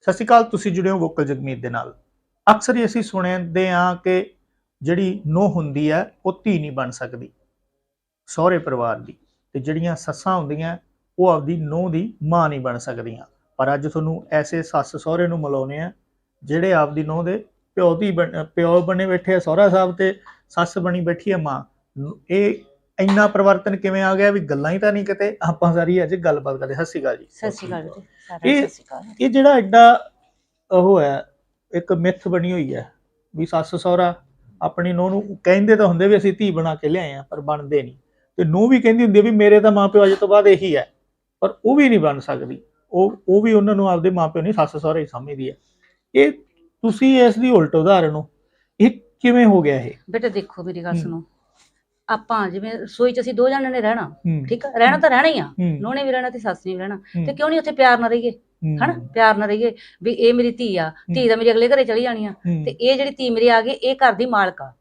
ਸਤਿ ਸ਼੍ਰੀ ਅਕਾਲ, ਤੁਸੀਂ ਜੁੜੇ ਹੋ ਵੋਕਲ ਜਗਮੀਤ ਦੇ ਨਾਲ। ਅਕਸਰ ਹੀ ਅਸੀਂ ਸੁਣਦੇ ਹਾਂ ਕਿ ਜਿਹੜੀ ਨੋ ਹੁੰਦੀ ਹੈ, ਉਹ ਧੀ ਨਹੀਂ ਬਣ ਸਕਦੀ, ਸਹੁਰੇ ਪਰਿਵਾਰ ਦੀ। ਤੇ ਜਿਹੜੀਆਂ ਸੱਸਾਂ ਹੁੰਦੀਆਂ, ਉਹ ਆਪਦੀ ਨੋ ਦੀ ਮਾਂ ਨਹੀਂ ਬਣ ਸਕਦੀਆਂ। ਪਰ ਅੱਜ ਤੁਹਾਨੂੰ ਐਸੇ ਸੱਸ ਸਹੁਰੇ ਨੂੰ ਮਿਲਾਉਣੇ ਆ ਜਿਹੜੇ ਆਪਦੀ ਨੋ ਦੇ ਪਿਓ ਦੀ ਬਣ- ਪਿਓ ਬਣੇ ਬੈਠੇ ਆ ਸਹੁਰਾ ਸਾਹਿਬ ਤੇ ਸੱਸ ਬਣੀ ਬੈਠੀ ਹੈ ਮਾਂ। ਇਹ ਇੰਨਾ ਪਰਿਵਰਤਨ ਕਿਵੇਂ ਆ ਗਿਆ ਵੀ ਗੱਲਾਂ ਹੀ ਤਾਂ ਨਹੀਂ ਕਿਤੇ, ਆਪਾਂ ਸਾਰੀ ਅੱਜ ਗੱਲਬਾਤ ਕਰਦੇ ਸਤਿ ਸ਼੍ਰੀ ਅਕਾਲ ਜੀ। ਸਤਿ ਸ਼੍ਰੀ ਅਕਾਲ ਜੀ। ਇਹ- ਇਹ ਜਿਹੜਾ ਐਡਾ ਉਹ ਹੈ ਇੱਕ ਮਿੱਥ ਬਣੀ ਹੋਈ ਹੈ ਵੀ ਸੱਸ ਸਹੁਰਾ ਆਪਣੀ ਨੂੰਹ ਨੂੰ ਕਹਿੰਦੇ ਤਾਂ ਹੁੰਦੇ ਵੀ ਅਸੀਂ ਧੀ ਬਣਾ ਕੇ ਲਿਆਏ ਆ ਪਰ ਬਣਦੇ ਨਹੀਂ। ਤੇ ਨੂੰਹ ਵੀ ਕਹਿੰਦੀ ਹੁੰਦੀ ਵੀ ਮੇਰੇ ਤਾਂ ਮਾਪਿਓ ਅੱਜ ਤੋਂ ਬਾਅਦ ਇਹੀ ਹੈ ਪਰ ਉਹ ਵੀ ਨਹੀਂ ਬਣ ਸਕਦੀ। ਉਹ ਉਹ ਵੀ ਉਹਨਾਂ ਨੂੰ ਆਪਦੇ ਮਾਪਿਓ ਨਹੀਂ ਸੱਸ ਸਹੁਰੇ ਹੀ ਸਮਝਦੀ ਹੈ। ਇਹ ਤੁਸੀਂ ਇਸ ਦੀ ਉਲਟ ਉਦਾਹਰਨ ਹੋ। ਇਹ ਕਿਵੇਂ ਹੋ ਗਿਆ ਇਹ? ਬੇਟੇ ਦੇਖੋ ਮੇਰੀ ਗੱਲ। ਸੁਣੋ। ਆਪਾਂ ਜਿਵੇਂ ਰਸੋਈ 'ਚ ਅਸੀਂ ਦੋ ਜਣਿਆਂ ਨੇ ਰਹਿਣਾ ਹੂੰ, ਠੀਕ ਆ? ਰਹਿਣਾ ਤਾਂ ਰਹਿਣਾ ਹੀ ਆ। ਹੂੰ, ਨੂੰਹ ਨੇ ਵੀ ਰਹਿਣਾ ਤੇ ਸੱਸ ਨੇ ਵੀ ਰਹਿਣਾ। ਤੇ ਕਿਉਂ ਨਹੀਂ ਉੱਥੇ ਪਿਆਰ ਨਾਲ ਰਹੀਏ? ਹਨਾ? ਪਿਆਰ ਨਾਲ ਰਹੀਏ ਵੀ ਇਹ ਮੇਰੀ ਧੀ ਆ ਧੀ ਦਾ ਮੇਰੇ ਅਗਲੇ ਘਰੇ ਚਲੀ ਜਾਣੀ ਆ। ਤੇ ਇਹ ਜਿਹੜੀ ਧੀ ਮੇਰੀ ਆ ਗਈ ਇਹ ਘਰ ਦੀ ਮਾਲਕ ਆ।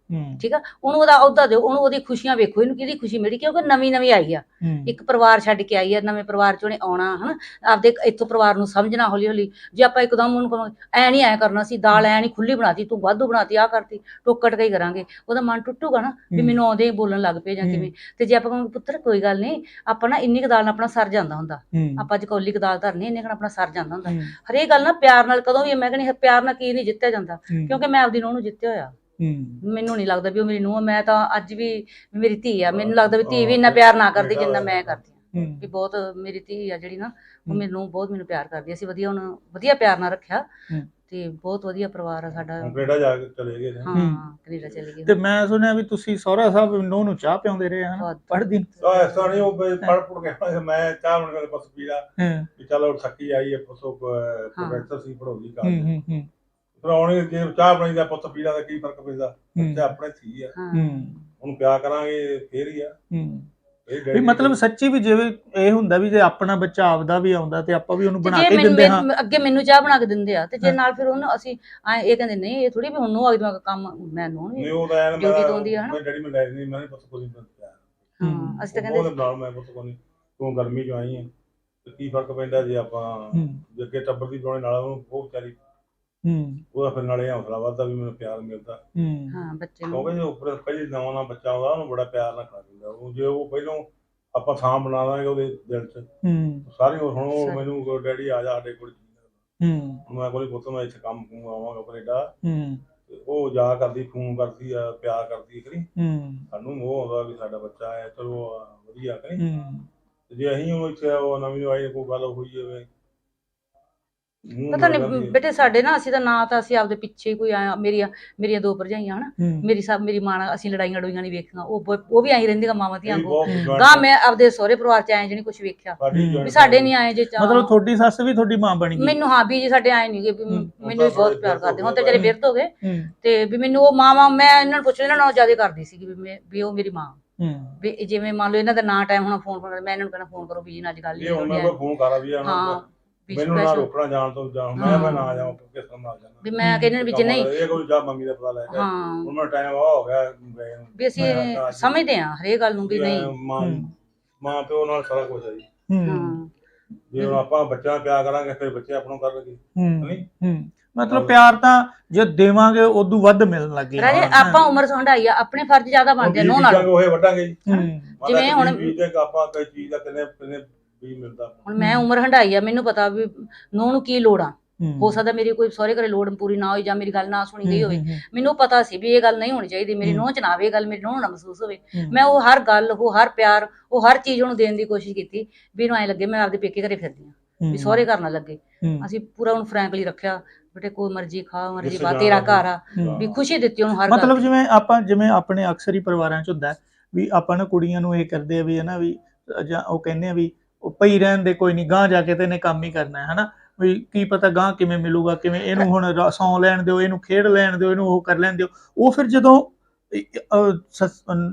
ਠੀਕ ਆ? ਉਹਨੂੰ ਉਹਦਾ ਅਹੁਦਾ ਦਿਓ ਉਹਨੂੰ ਉਹਦੀ ਖੁਸ਼ੀਆਂ ਵੇਖੋ ਇਹਨੂੰ ਕਿਹਦੀ ਖੁਸ਼ੀ ਮਿਲੀ? ਕਿਉਂਕਿ ਨਵੀਂ ਨਵੀਂ ਆਈ ਆ। ਇੱਕ ਪਰਿਵਾਰ ਛੱਡ ਕੇ ਆਈ ਆ ਨਵੇਂ ਪਰਿਵਾਰ ਚ ਉਹਨੇ ਆਉਣਾ ਹਨਾ? ਆਪਦੇ ਇੱਥੋਂ ਪਰਿਵਾਰ ਨੂੰ ਸਮਝਣਾ ਹੌਲੀ ਹੌਲੀ ਜੇ ਆਪਾਂ ਇੱਕਦਮ ਉਹਨੂੰ ਕਹਾਂਗੇ ਐ ਨਹੀਂ ਐ ਕਰਨਾ ਸੀ ਦਾਲ ਐ ਨਹੀਂ ਖੁੱਲੀ ਬਣਾਤੀ ਤੂੰ ਵਾਧੂ ਬਣਾਤੀ ਆ ਕਰਤੀ ਟੋਕਟ ਕੇ ਹੀ ਕਰਾਂਗੇ। ਉਹਦਾ ਮਨ ਟੁੱਟੂਗਾ ਨਾ ਵੀ। ਮੈਨੂੰ ਆਉਂਦੇ ਹੀ ਬੋਲਣ ਲੱਗ ਪਏ ਜਾਂ। ਕਿਵੇਂ। ਤੇ ਜੇ ਆਪਾਂ ਕਹਾਂਗੇ ਪੁੱਤਰ ਕੋਈ ਗੱਲ ਨਹੀਂ ਆਪਾਂ ਨਾ ਇੰਨੀ ਕੁ ਦਾਲ ਨਾਲ ਆਪਣਾ ਸਰ ਜਾਂਦਾ ਹੁੰਦਾ। ਆਪਾਂ ਅੱਜ ਕੌਲੀ ਕੁ ਦਾਲ ਧਰਨੀ ਇੰਨੇ ਕੁ ਨਾਲ ਆਪਣਾ ਸਰ ਜਾਂਦਾ ਹੁੰਦਾ। ਹਰੇਕ ਗੱਲ ਨਾ ਪਿਆਰ ਨਾਲ ਕਦੋਂ ਵੀ ਮੈਂ ਕਹਿੰਦੀ ਪਿਆਰ ਨਾਲ ਕੀ ਨਹੀਂ ਜਿੱਤਿਆ ਜਾਂਦਾ। ਕਿਉਂਕਿ ਮੈਂ ਆਪਦੀ ਨੂੰਹ ਨੂੰ ਜਿੱਤਿਆ ਹੋਇਆ। ਮੈਨੂੰ ਨਹੀਂ ਲੱਗਦਾ ਵੀ ਉਹ ਮੇਰੀ ਨੂੰਹ ਆ। ਮੈਂ ਤਾਂ ਅੱਜ ਵੀ ਮੇਰੀ ਧੀ ਆ। ਮੈਨੂੰ ਲੱਗਦਾ ਵੀ ਧੀ ਵੀ ਇੰਨਾ ਪਿਆਰ ਨਾ ਕਰਦੀ ਜਿੰਨਾ ਮੈਂ ਕਰਦੀ ਆ। ਹੂੰ, ਵੀ ਬਹੁਤ ਮੇਰੀ ਧੀ ਆ ਜਿਹੜੀ ਨਾ ਉਹ। ਮੈਨੂੰ ਬਹੁਤ ਮੈਨੂੰ ਪਿਆਰ ਕਰਦੀ ਅਸੀਂ ਵਧੀਆ ਉਹਨੂੰ ਵਧੀਆ ਪਿਆਰ ਨਾਲ ਰੱਖਿਆ। ਤੇ ਬਹੁਤ ਵਧੀਆ ਪਰਿਵਾਰ ਆ ਸਾਡਾ। ਹੁਣ ਕੈਨੇਡਾ ਜਾ ਕੇ ਚਲੇ ਗਏ ਨੇ। ਹਾਂ। ਕੈਨੇਡਾ ਚਲੀ ਗਈ ਤੇ ਮੈਂ ਸੁਣਿਆ ਵੀ ਤੁਸੀਂ ਸਹੁਰਾ ਸਾਹਿਬ ਨੂੰ ਨੂੰ ਚਾਹ ਪਿਆਉਂਦੇ ਰਹੇ ਹਨ। ਪੜ੍ਹਦੀ ਤਾਂ ਐਸਾ ਨਹੀਂ ਉਹ ਪੜ ਪੜ ਕੇ ਮੈਂ ਚਾਹ ਬਣ ਕੇ ਬਸ ਪੀਲਾ ਹਾਂ। ਵੀ ਚਲ ਥੱਕੀ ਆਈ ਹੈ। ਪੁੱਤੋ ਪ੍ਰੋਫੈਸਰ ਸੀ ਪੜਾਉਂਦੀ ਹੂੰ। ਆਉਣੀ ਜੇ ਚਾਹ ਬਣਾਈ ਦਾ ਪੁੱਤ ਪੀਲਾ ਦਾ ਕੀ ਫ਼ਰਕ ਪੈਂਦਾ। ਬੱਚਾ ਆਪਣੇ ਥੀ ਆ। ਹਾਂ। ਹੂੰ। ਉਹਨੂੰ ਪਿਆਰ ਕਰਾਂਗੇ ਫੇਰ ਹੀ ਆ। ਹੂੰ। ਇਹ ਵੀ ਮਤਲਬ ਸੱਚੀ ਵੀ ਜਿਵੇਂ ਇਹ ਹੁੰਦਾ ਵੀ ਜੇ ਆਪਣਾ ਬੱਚਾ ਆਪਦਾ ਵੀ ਆਉਂਦਾ ਤੇ ਆਪਾਂ ਵੀ ਉਹਨੂੰ ਬਣਾ ਕੇ ਦਿੰਦੇ ਹਾਂ। ਮੈਨੂੰ- ਅੱਗੇ ਮੈਨੂੰ ਚਾਹ ਬਣਾ ਕੇ ਦਿੰਦੇ ਆ ਤੇ ਜੇ। ਨਾਲ ਫਿਰ ਉਹਨੂੰ ਅਸੀਂ ਐਂ ਇਹ ਕਹਿੰਦੇ ਨਹੀਂ ਇਹ ਥੋੜੀ ਵੀ ਹੁਣ ਨੂੰ ਆ ਗਈ ਕੰਮ ਮੈਂ ਨੂੰ ਨਹੀਂ ਨਹੀਂ ਉਹ ਤਾਂ ਐਨ ਆ। ਮੈਂ ਡੈਡੀ ਮੈਂ ਲੈ ਨਹੀਂ ਮੈਂ ਪੁੱਤ ਕੋਈ ਨਹੀਂ ਪਿਆਰ ਹਾਂ। ਅਸੀਂ ਤਾਂ ਉਹਦੇ ਕਹਿੰਦੇ ਨਾਲ ਮੈਂ ਪੁੱਤ ਕੋਈ ਨਹੀਂ ਤੂੰ ਗਰਮੀ ਚ ਆਈ ਹੈ ਤੇ ਕੀ ਫ਼ਰਕ ਪੈਂਦਾ ਜੇ ਆਪਾਂ ਹੂੰ। ਜੇ ਅੱਗੇ ਟੱਬਰ ਦੀ ਬਣਾਉਣੇ ਨਾਲ ਉਹਨੂੰ ਉਹ ਵਿਚਾਰੀ ਹੂੰ। ਉਹਦਾ ਫਿਰ ਨਾਲੇ ਹੌਸਲਾ ਵੱਧਦਾ ਵੀ ਮੈਨੂੰ ਪਿਆਰ ਮਿਲਦਾ। ਹੂੰ। ਹਾਂ ਬੱਚੇ ਕਿਉਂਕਿ ਨੂੰ ਜੇ ਉੱਪਰ ਪਹਿਲੇ ਨਵਾਂ ਨਵਾਂ ਬੱਚਾ ਆਉਂਦਾ ਉਹਨੂੰ ਬੜਾ ਪਿਆਰ ਨਾਲ ਖਾ ਦਿੰਦਾ ਉਹ ਜੇ ਉਹ ਪਹਿਲੋਂ ਆਪਾਂ ਥਾਂ ਬਣਾ ਦਾਂਗੇ ਉਹਦੇ ਦਿਲ 'ਚ ਹੂੰ। ਸਾਰੀ ਉਹ ਹੁਣ ਉਹ। ਮੈਨੂੰ ਕਹੋ, ਡੈਡੀ ਆ ਜਾ ਸਾਡੇ ਕੋਲ ਹੂੰ। ਹੁਣ ਮੈਂ ਕੋਲੇ ਪੁੱਤ ਮੈਂ ਇੱਥੇ ਕੰਮ ਕੁਮ ਆਵਾਂਗਾ ਕੈਨੇਡਾ। ਹੂੰ। ਤੇ ਉਹ ਜਾ ਕਰਦੀ ਫੋਨ ਕਰਦੀ ਆ ਪਿਆਰ ਕਰਦੀ ਕਰੀ ਹੂੰ। ਸਾਨੂੰ ਉਹ ਆਉਂਦਾ ਵੀ ਸਾਡਾ ਬੱਚਾ ਆਇਆ ਚਲੋ ਆ, ਵਧੀਆ ਕਰੀ। ਹੂੰ। ਜੇ ਅਸੀਂ ਉਹ ਇੱਥੇ ਉਹ ਨਵੀਂ ਆਈ ਕੋਈ ਗੱਲ ਹੋਈ ਜਾਵੇ ਮੂੰਹ ਪਤਾ ਨਹੀਂ। ਬੇਟੇ ਸਾਡੇ ਨਾ ਅਸੀਂ ਤਾਂ ਨਾ ਤਾਂ ਅਸੀਂ ਆਪਦੇ ਪਿੱਛੇ ਹੀ ਕੋਈ ਆਇਆ ਮੇਰੀਆਂ ਮੇਰੀਆਂ ਦੋ ਭਰਜਾਈਆਂ ਹਨਾ। ਹੂੰ। ਮੇਰੀ ਸਭ ਮੇਰੀ ਮਾਂ ਨਾਲ ਅਸੀਂ ਲੜਾਈਆਂ ਲੜੋਈਆਂ ਨਹੀਂ ਵੇਖੀਆਂ। ਉਹ ਬ- ਉਹ ਵੀ ਆਈ ਰਹਿੰਦੀਆਂ ਮਾਵਾਂ ਧੀਆਂ ਇਹ ਕੋ ਬਹੁਤ ਹੂੰ। joint- ਗਾਂ ਮੈਂ ਆਪਦੇ ਸਹੁਰੇ ਪਰਿਵਾਰ ਚ ਆਏ ਜਿਹੜੀ ਕੁਝ ਵੇਖਿਆ। ਸਾਡੀ ਹੂੰ। joint ਵੀ ਸਾਡੇ ਨਹੀਂ ਆਏ ਜੇ ਚਾਹ। ਮਤਲਬ ਤੁਹਾਡੀ ਸੱਸ ਵੀ ਤੁਹਾਡੀ ਮਾਂ ਬਣ ਗਈ। ਮੈਨੂੰ ਹਾਂ ਵੀ ਜੀ ਸਾਡੇ ਆਏ ਨਹੀਂ ਹੂੰ। ਮੈਨੂੰ ਵੀ ਬਹੁਤ ਪਿਆਰ ਕਰਦੇ। ਹੁਣ ਤੇ ਜਿਹੜੇ ਬਿਰਧ ਹੋ ਗਏ। ਹੂੰ। ਤੇ ਵੀ ਮੈਨੂੰ ਉਹ ਮਾਵਾਂ ਮੈਂ ਇਹਨਾਂ ਨੂੰ ਪੁੱਛ ਇਹਨਾਂ ਨਾਲੋਂ ਜ਼ਿਆਦਾ ਕਰਦੀ ਸੀ ਵੀ ਮੈਂ ਵੀ ਉਹ ਮੇਰੀ ਮਾਂ। ਹੂੰ। ਵੀ ਜਿਵੇਂ ਮੰਨ ਲਓ ਇਹਨਾਂ ਦਾ ਨਾ ਟਾਈਮ ਹੋਣਾ ਫੋਨ ਕਰ ਮੈਂ ਇਹਨਾਂ ਨੂੰ ਕਹਿਣਾ ਫੋਨ ਕਰੋ ਵੀ ਜੀ ਨਾਲ ਅੱਜ ਗੱਲ ਇਹ ਹੁਣ ਮੈਂ ਨਹੀਂ ਕੋਈ ਫੋਨ ਕਰਾਂ ਵੀ ਆ ਹਾਂ। ਮੈਨੂੰ ਨਾ special- ਰੋਕਣਾ ਜਾਣ ਤੋਂ ਜਾਂ ਮੈਂ। ਮੈਂ ਨਾ ਜਾਵਾਂ ਕਿਸ ਤਰ੍ਹਾਂ ਨਾਲ ਜਾਣਾ। ਵੀ ਮੈਂ ਕਹਿੰਦੇ ਵੀ ਜੇ ਨਹੀਂ ਇਹ ਕੋਈ ਜਾ ਮੰਮੀ ਦਾ ਪਤਾ ਲੈ ਕੇ ਹਾਂ। ਮੈਂ ਟਾਈਮ ਆ ਹੋ ਗਿਆ ਗਏ ਨੂੰ। ਵੀ ਅਸੀਂ ਮੈਂ ਤਾਂ ਸਮਝਦੇ ਹਾਂ ਹਰੇਕ ਗੱਲ ਨੂੰ ਵੀ ਨਹੀਂ। ਮਾਂ। ਮਾਂ ਪਿਓ ਨਾਲ ਸਾਰਾ ਕੁਝ ਹੈ ਜੀ। ਹੂੰ। ਹਾਂ। ਜੇ ਹੁਣ ਆਪਾਂ ਬੱਚਿਆਂ ਨੂੰ ਪਿਆਰ ਕਰਾਂਗੇ ਫਿਰ ਬੱਚੇ ਆਪਣੋਂ ਕਰਨਗੇ ਹੂੰ। ਨਹੀਂ? ਹੂੰ। ਮਤਲਬ ਪਿਆਰ ਤਾਂ ਜੇ ਦੇਵਾਂਗੇ ਉਦੋਂ ਵੱਧ ਮਿਲਣ ਲੱਗੇ ਰਾਜੇ ਆਪਾਂ ਉਮਰ ਸੰਢਾਈ ਆ ਆਪਣੇ ਫਰਜ਼ ਜ਼ਿਆਦਾ ਬਣਦੇ ਨੋ ਨਾਲ। ਉਹ ਵੱਡਾਂਗੇ ਜੀ। ਜਿਵੇਂ ਹੁਣ- ਵੀ ਤੇ ਆਪਾਂ ਕੋਈ ਚੀਜ਼ ਦਾ ਕਿੰਨੇ ਕਿੰਨੇ ਵੀ ਮਿਲਦਾ ਹੁਣ ਮੈਂ ਉਮਰ ਹੰਡਾਈ ਆ ਮੈਨੂੰ ਪਤਾ ਵੀ ਨੋ ਨੂੰ ਕੀ ਲੋੜ ਆ। ਹੋ। ਸਕਦਾ ਮੇਰੀ ਕੋਈ ਸਹੁਰੇ ਘਰੇ ਲੋੜ ਪੂਰੀ ਨਾ ਹੋਈ ਜਾਂ ਮੇਰੀ ਗੱਲ ਨਾ ਸੁਣੀ ਗਈ ਹੋਵੇ। ਮੈਨੂੰ ਪਤਾ ਸੀ ਵੀ ਇਹ ਗੱਲ ਨਹੀਂ ਹੋਣੀ ਚਾਹੀਦੀ ਮੇਰੀ। ਨੂੰਹ ਚ ਨਾ ਆਵੇ ਇਹ ਗੱਲ ਮੇਰੀ ਨੂੰਹ ਨੂੰ ਨਾ ਮਹਿਸੂਸ ਹੋਵੇ। ਮੈਂ ਉਹ ਹਰ ਗੱਲ ਉਹ ਹਰ ਪਿਆਰ ਉਹ ਹਰ ਚੀਜ਼ ਉਹਨੂੰ ਦੇਣ ਦੀ ਕੋਸ਼ਿਸ਼ ਕੀਤੀ ਵੀ ਇਹਨੂੰ ਐ ਲੱਗੇ ਮੈਂ ਆਪਦੇ ਪੇਕੇ ਘਰੇ ਫਿਰਦੀ ਆ ਵੀ ਸਹੁਰੇ ਘਰ ਨਾ ਲੱਗੇ। ਅਸੀਂ ਪੂਰਾ ਉਹਨੂੰ ਫਰੈਂਕਲੀ ਰੱਖਿਆ ਬੇਟੇ ਕੋਈ ਮਰਜ਼ੀ ਖਾ ਮਰਜ਼ੀ ਬਾ ਤੇਰਾ। ਘਰ ਆ। ਵੀ ਖੁਸ਼ੀ ਦਿੱਤੀ ਉਹਨੂੰ ਹਰ ਗੱਲ ਮਤਲਬ। ਜਿਵੇਂ ਆਪਾਂ ਜਿਵੇਂ ਆਪਣੇ ਅਕਸਰ ਹੀ ਪਰਿਵਾਰਾਂ 'ਚ ਹੁੰਦਾ ਵੀ ਆਪਾਂ ਨਾ ਕੁੜੀਆਂ ਨੂੰ ਇਹ ਕਰਦੇ ਆ ਵੀ ਹਨਾ ਵੀ ਜਾਂ ਉਹ ਕਹਿੰਦੇ ਆ ਵੀ ਉਹ ਪਈ ਰਹਿਣ ਦੇ, ਕੋਈ ਨਹੀਂ ਗਾਂ ਜਾ ਕੇ ਤੇ ਇਹਨੇ ਕੰਮ ਹੀ ਕਰਨਾ ਹੈ, ਹਨਾ? ਵੀ ਕੀ ਪਤਾ ਗਾਂ ਕਿਵੇਂ ਮਿਲੂਗਾ, ਕਿਵੇਂ ਇਹਨੂੰ ਹੁਣ ਰ- ਸੌਂ ਲੈਣ ਦਿਓ, ਇਹਨੂੰ ਖੇਡ ਲੈਣ ਦਿਓ, ਇਹਨੂੰ ਉਹ ਕਰ ਲੈਣ ਦਿਓ। ਉਹ ਫਿਰ ਜਦੋਂ ਅਹ,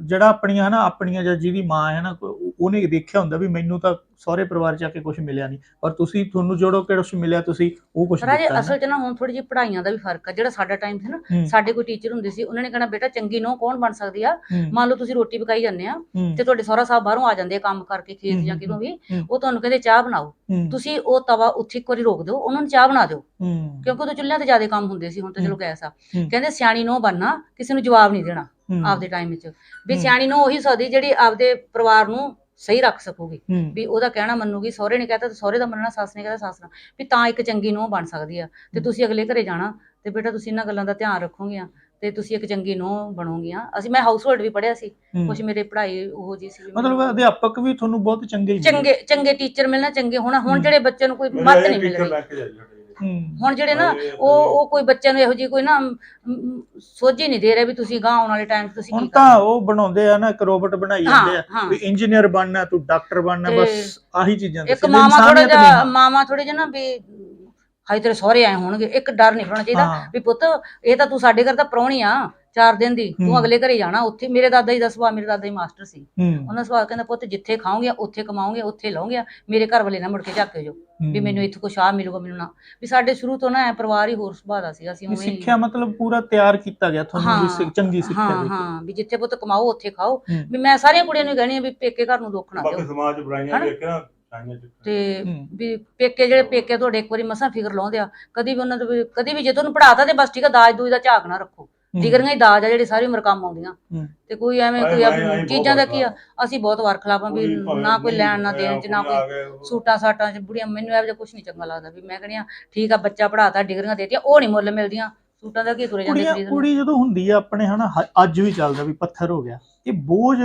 ਜਿਹੜਾ ਆਪਣੀਆਂ, ਹਨਾ, ਆਪਣੀਆਂ ਜਾਂ ਜਿਹਦੀ ਮਾਂ ਹੈ ਨਾ ਉਹਨੇ ਦੇਖਿਆ ਹੁੰਦਾ ਵੀ ਮੈਨੂੰ ਤਾਂ ਸਹੁਰੇ ਪਰਿਵਾਰ ਚ ਆ ਕੇ ਕੁਝ ਮਿਲਿਆ ਨਹੀਂ ਪਰ ਤੁਸੀਂ ਤੁਹਾਨੂੰ ਜਿਹੜੋ ਕਿਹੜਾ ਕੁਝ ਮਿਲਿਆ ਤੁਸੀਂ ਉਹ ਕੁਝ ਰਾਜੇ ਅਸਲ 'ਚ ਨਾ ਹੁਣ ਥੋੜੀ ਜਿਹੀ ਪੜ੍ਹਾਈਆਂ ਦਾ ਵੀ ਫ਼ਰਕ ਆ। ਜਿਹੜਾ ਸਾਡਾ ਟਾਈਮ ਸੀ ਨਾ ਸਾਡੇ ਕੋਈ ਟੀਚਰ ਹੁੰਦੇ ਸੀ ਉਹਨਾਂ ਨੇ ਕਹਿਣਾ ਬੇਟਾ ਚੰਗੀ ਨੋ ਕੌਣ ਬਣ ਸਕਦੀ ਆ? ਮੰਨ ਲਓ ਤੁਸੀਂ ਰੋਟੀ ਪਕਾਈ ਜਾਂਦੇ ਆ ਤੇ ਤੁਹਾਡੇ ਸਹੁਰਾ ਸਾਹਿਬ ਬਾਹਰੋਂ ਆ ਜਾਂਦੇ ਆ ਕੰਮ ਕਰਕੇ ਖੇਤ ਜਾਂ ਕਿਤੋਂ ਵੀ। ਉਹ ਤੁਹਾਨੂੰ ਕਹਿੰਦੇ ਚਾਹ ਬਣਾਓ। ਤੁਸੀਂ ਉਹ ਤਵਾ ਉੱਥੇ ਇੱਕ ਵਾਰੀ ਰੋਕ ਦਿਓ ਉਹਨਾਂ ਨੂੰ ਚਾਹ ਬਣਾ ਦਿਓ। ਕਿਉਂਕਿ ਉਦੋਂ ਚੁੱਲ੍ਹਿਆਂ ਤੇ ਜ਼ਿਆਦਾ ਕੰਮ ਹੁੰਦੇ ਸੀ ਹੁਣ ਤਾਂ ਚਲੋ। ਗੈਸ ਆ। ਕਹਿੰਦੇ ਸਿਆਣੀ ਨੋ ਬਣਨਾ ਕਿਸੇ ਨੂੰ ਜਵਾਬ ਨਹੀਂ ਦੇਣਾ ਆਪਦੇ ਟਾਈਮ ਵਿੱਚ। ਵੀ। ਸਿਆਣੀ ਨੋ ਉਹੀ ਸਕਦੀ ਜਿਹੜੀ ਆਪਦੇ ਪਰਿਵਾਰ ਨੂੰ ਸਹੀ ਰੱਖ ਸਕੂਗੀ। ਹੂੰ, ਵੀ ਉਹਦਾ ਕਹਿਣਾ ਮੰਨੂਗੀ ਸਹੁਰੇ ਨੇ ਕਹਤਾ ਤਾਂ ਸਹੁਰੇ ਦਾ ਮੰਨਣਾ ਸੱਸ ਨੇ ਕਹਤਾ ਸੱਸ ਦਾ ਵੀ ਤਾਂ ਇੱਕ ਚੰਗੀ ਨੂੰਹ ਬਣ ਸਕਦੀ ਆ। ਤੇ। ਤੁਸੀਂ ਅਗਲੇ ਘਰੇ ਜਾਣਾ ਤੇ ਬੇਟਾ ਤੁਸੀਂ ਇਹਨਾਂ ਗੱਲਾਂ ਦਾ ਧਿਆਨ ਰੱਖੋਗੀਆਂ ਤੇ ਤੁਸੀਂ ਇੱਕ ਚੰਗੀ ਨੂੰਹ ਬਣੋਗੀਆਂ। ਅਸੀਂ ਮੈਂ ਹਾਊਸ ਹੋਲਡ ਵੀ ਪੜ੍ਹਿਆ ਸੀ। ਹੂੰ। ਕੁਝ ਮੇਰੇ ਪੜ੍ਹਾਈ ਉਹ ਜੀ ਸੀ ਵੀ ਮਤਲਬ ਮੈਨੂੰ- ਅਧਿਆਪਕ ਵੀ ਤੁਹਾਨੂੰ ਬਹੁਤ ਚੰਗੇ ਹੀ ਮਿਲੇ। ਚੰਗੇ ਚੰਗੇ ਟੀਚਰ ਮਿਲਣਾ ਚੰਗੇ ਹੁਣ। ਹੁਣ। ਜਿਹੜੇ ਬੱਚਿਆਂ ਨੂੰ ਕੋਈ ਮੱਤ ਨਹੀਂ ਮਿਲ ਟੀਚਰ ਰਹੀ। ਕੇ ਜਾਈ ਹੁਣ ਜਿਹੜੇ ਨਾ ਉਹ ਉਹ ਕੋਈ ਬੱਚਿਆਂ ਨੂੰ ਇਹੋ ਜਿਹੀ ਕੋਈ ਨਾ ਸੋਝੀ ਨਹੀਂ ਦੇ ਰਿਹਾ ਵੀ ਤੁਸੀਂ ਗਾਂ ਆਉਣ ਵਾਲੇ ਟਾਈਮ ਤੁਸੀਂ ਹੁਣ ਕੀ ਤਾਂ ਕਰਨਾ। ਉਹ ਬਣਾਉਂਦੇ ਆ ਨਾ ਇੱਕ ਰੋਬੋਟ ਬਣਾਈ ਜਾਂਦੇ ਆ ਵੀ ਇੰਜੀਨੀਅਰ ਬਣਨਾ ਤੂੰ ਡਾਕਟਰ ਬਣਨਾ ਤੇ ਬਸ ਆਹੀ ਚੀਜ਼ਾਂ ਇੱਕ ਮਾਮਾ ਥੋੜਾ ਜਿਹਾ। ਮਾਮਾ ਥੋੜੇ ਜਿਹਾ ਨਾ ਵੀ ਹਾਈ ਤੇਰੇ ਸਹੁਰੇ ਆਏ ਹੋਣਗੇ ਇੱਕ ਡਰ ਨਹੀਂ ਹੋਣਾ ਚਾਹੀਦਾ ਵੀ ਪੁੱਤ ਇਹ ਤਾਂ ਤੂੰ ਸਾਡੇ ਘਰ ਦਾ ਪ੍ਰਾਹੁਣੀ ਆ। ਚਾਰ ਦਿਨ ਦੀ। ਤੂੰ ਅਗਲੇ ਘਰੇ ਜਾਣਾ ਉੱਥੇ ਮੇਰੇ ਦਾਦਾ ਜੀ ਦਾ ਸੁਭਾਅ ਮੇਰੇ ਦਾਦਾ ਜੀ ਮਾਸਟਰ ਸੀ ਉਹਨਾਂ ਦਾ ਸੁਭਾਅ ਕਹਿੰਦਾ ਪੁੱਤ ਜਿੱਥੇ ਖਾਓਗੇ ਉੱਥੇ ਕਮਾਓਗੇ ਉੱਥੇ ਲਾਓਗੇ ਮੇਰੇ ਘਰ ਵਾਲੇ ਨਾ ਮੁੜ ਕੇ ਝਾਕੇ ਜੋ ਵੀ। ਮੈਨੂੰ ਇੱਥੇ ਕੁਛ ਆ ਮਿਲੂਗਾ ਮੈਨੂੰ ਨਾ ਵੀ ਸਾਡੇ ਸ਼ੁਰੂ ਤੋਂ ਨਾ ਐ ਪਰਿਵਾਰ ਹੀ ਹੋਰ ਸੁਭਾਅ ਦਾ ਸੀਗਾ ਅਸੀਂ ਵੀ ਉਵੇਂ ਹੀ- ਸਿੱਖਿਆ ਮਤਲਬ ਪੂਰਾ ਤਿਆਰ ਕੀਤਾ ਗਿਆ ਤੁਹਾਨੂੰ ਵੀ ਚੰਗੀ ਸਿੱਖਿਆ ਹਾਂ ਦੇ ਕੇ ਹਾਂ ਵੀ ਜਿੱਥੇ ਪੁੱਤ ਕਮਾਓ ਉੱਥੇ ਖਾਓ। ਵੀ ਮੈਂ ਸਾਰੀਆਂ ਕੁੜੀਆਂ ਨੂੰ ਕਹਿਣੀ ਆ ਵੀ ਪੇਕੇ ਘਰ ਨੂੰ ਦੁੱਖ ਨਾ ਬਾਕੀ ਦਿਓ ਸਮਾਜ ਚ ਬੁਰਾਈਆਂ? ਦੇਖ ਕੇ ਨਾ ਚਾਹੀਆਂ ਚ ਤੇ। ਵੀ ਪੇਕੇ ਜਿਹੜੇ ਪੇਕੇ ਤੁਹਾਡੇ ਇੱਕ ਵਾਰੀ ਮਸਾਂ ਫਿਕਰ ਲਾਉਂਦੇ ਆ ਕਦੀ ਵੀ ਉਹਨਾਂ ਦੇ ਕਦੀ ਵੀ ਜੇ ਤੁਹਾਨੂੰ ਪੜਾਤਾ ਤੇ ਬਸ ਠੀਕ ਆ ਦਾਜ ਦੂਜ ਦਾ ਝਾਕ ਨਾ ਰੱਖੋ ਹੂੰ। ਡਿਗਰੀਆਂ ਹੀ ਦਾਜ ਆ ਜਿਹੜੀ ਸਾਰੀ ਉਮਰ ਕੰਮ ਆਉਂਦੀਆਂ ਹੂੰ। ਤੇ ਕੋਈ ਐਵੇਂ ਕੋਈ ਬਹੁਤ ਚੀਜ਼ਾਂ ਦਾ ਕੀ ਆ। ਅਸੀਂ ਬਹੁਤ ਵਾਰ ਖਿਲਾਫਾਂ ਵੀ ਨਾ ਕੋਈ ਲੈਣ ਨਾ ਦੇਣ ਚ ਨਾ ਕੋਈ ਸੂਟਾਂ ਸਾਟਾਂ ਚ ਬੁੜੀਆਂ ਮੈਨੂੰ ਇਹੋ ਜਿਹਾ ਕੁਝ ਨਹੀਂ ਚੰਗਾ ਲੱਗਦਾ ਵੀ ਮੈਂ ਕਹਿੰਦੀ ਆ ਠੀਕ ਆ ਬੱਚਾ ਪੜਾਤਾ ਡਿਗਰੀਆਂ ਦੇਤੀਆਂ ਉਹ ਨਹੀਂ ਮੁੱਲ ਮਿਲਦੀਆਂ ਸੂਟਾਂ ਦਾ ਕੀ ਤੁਰੇ ਜਾਂਦੇ ਕੁੜੀਆਂ ਖਰੀਦਣ। ਕੁੜੀ ਜਦੋਂ ਹੁੰਦੀ ਆ ਆਪਣੇ ਹਨਾ ਹ- ਅੱਜ ਵੀ ਚੱਲਦਾ ਵੀ ਪੱਥਰ ਹੋ ਗਿਆ ਇਹ ਬੋਝ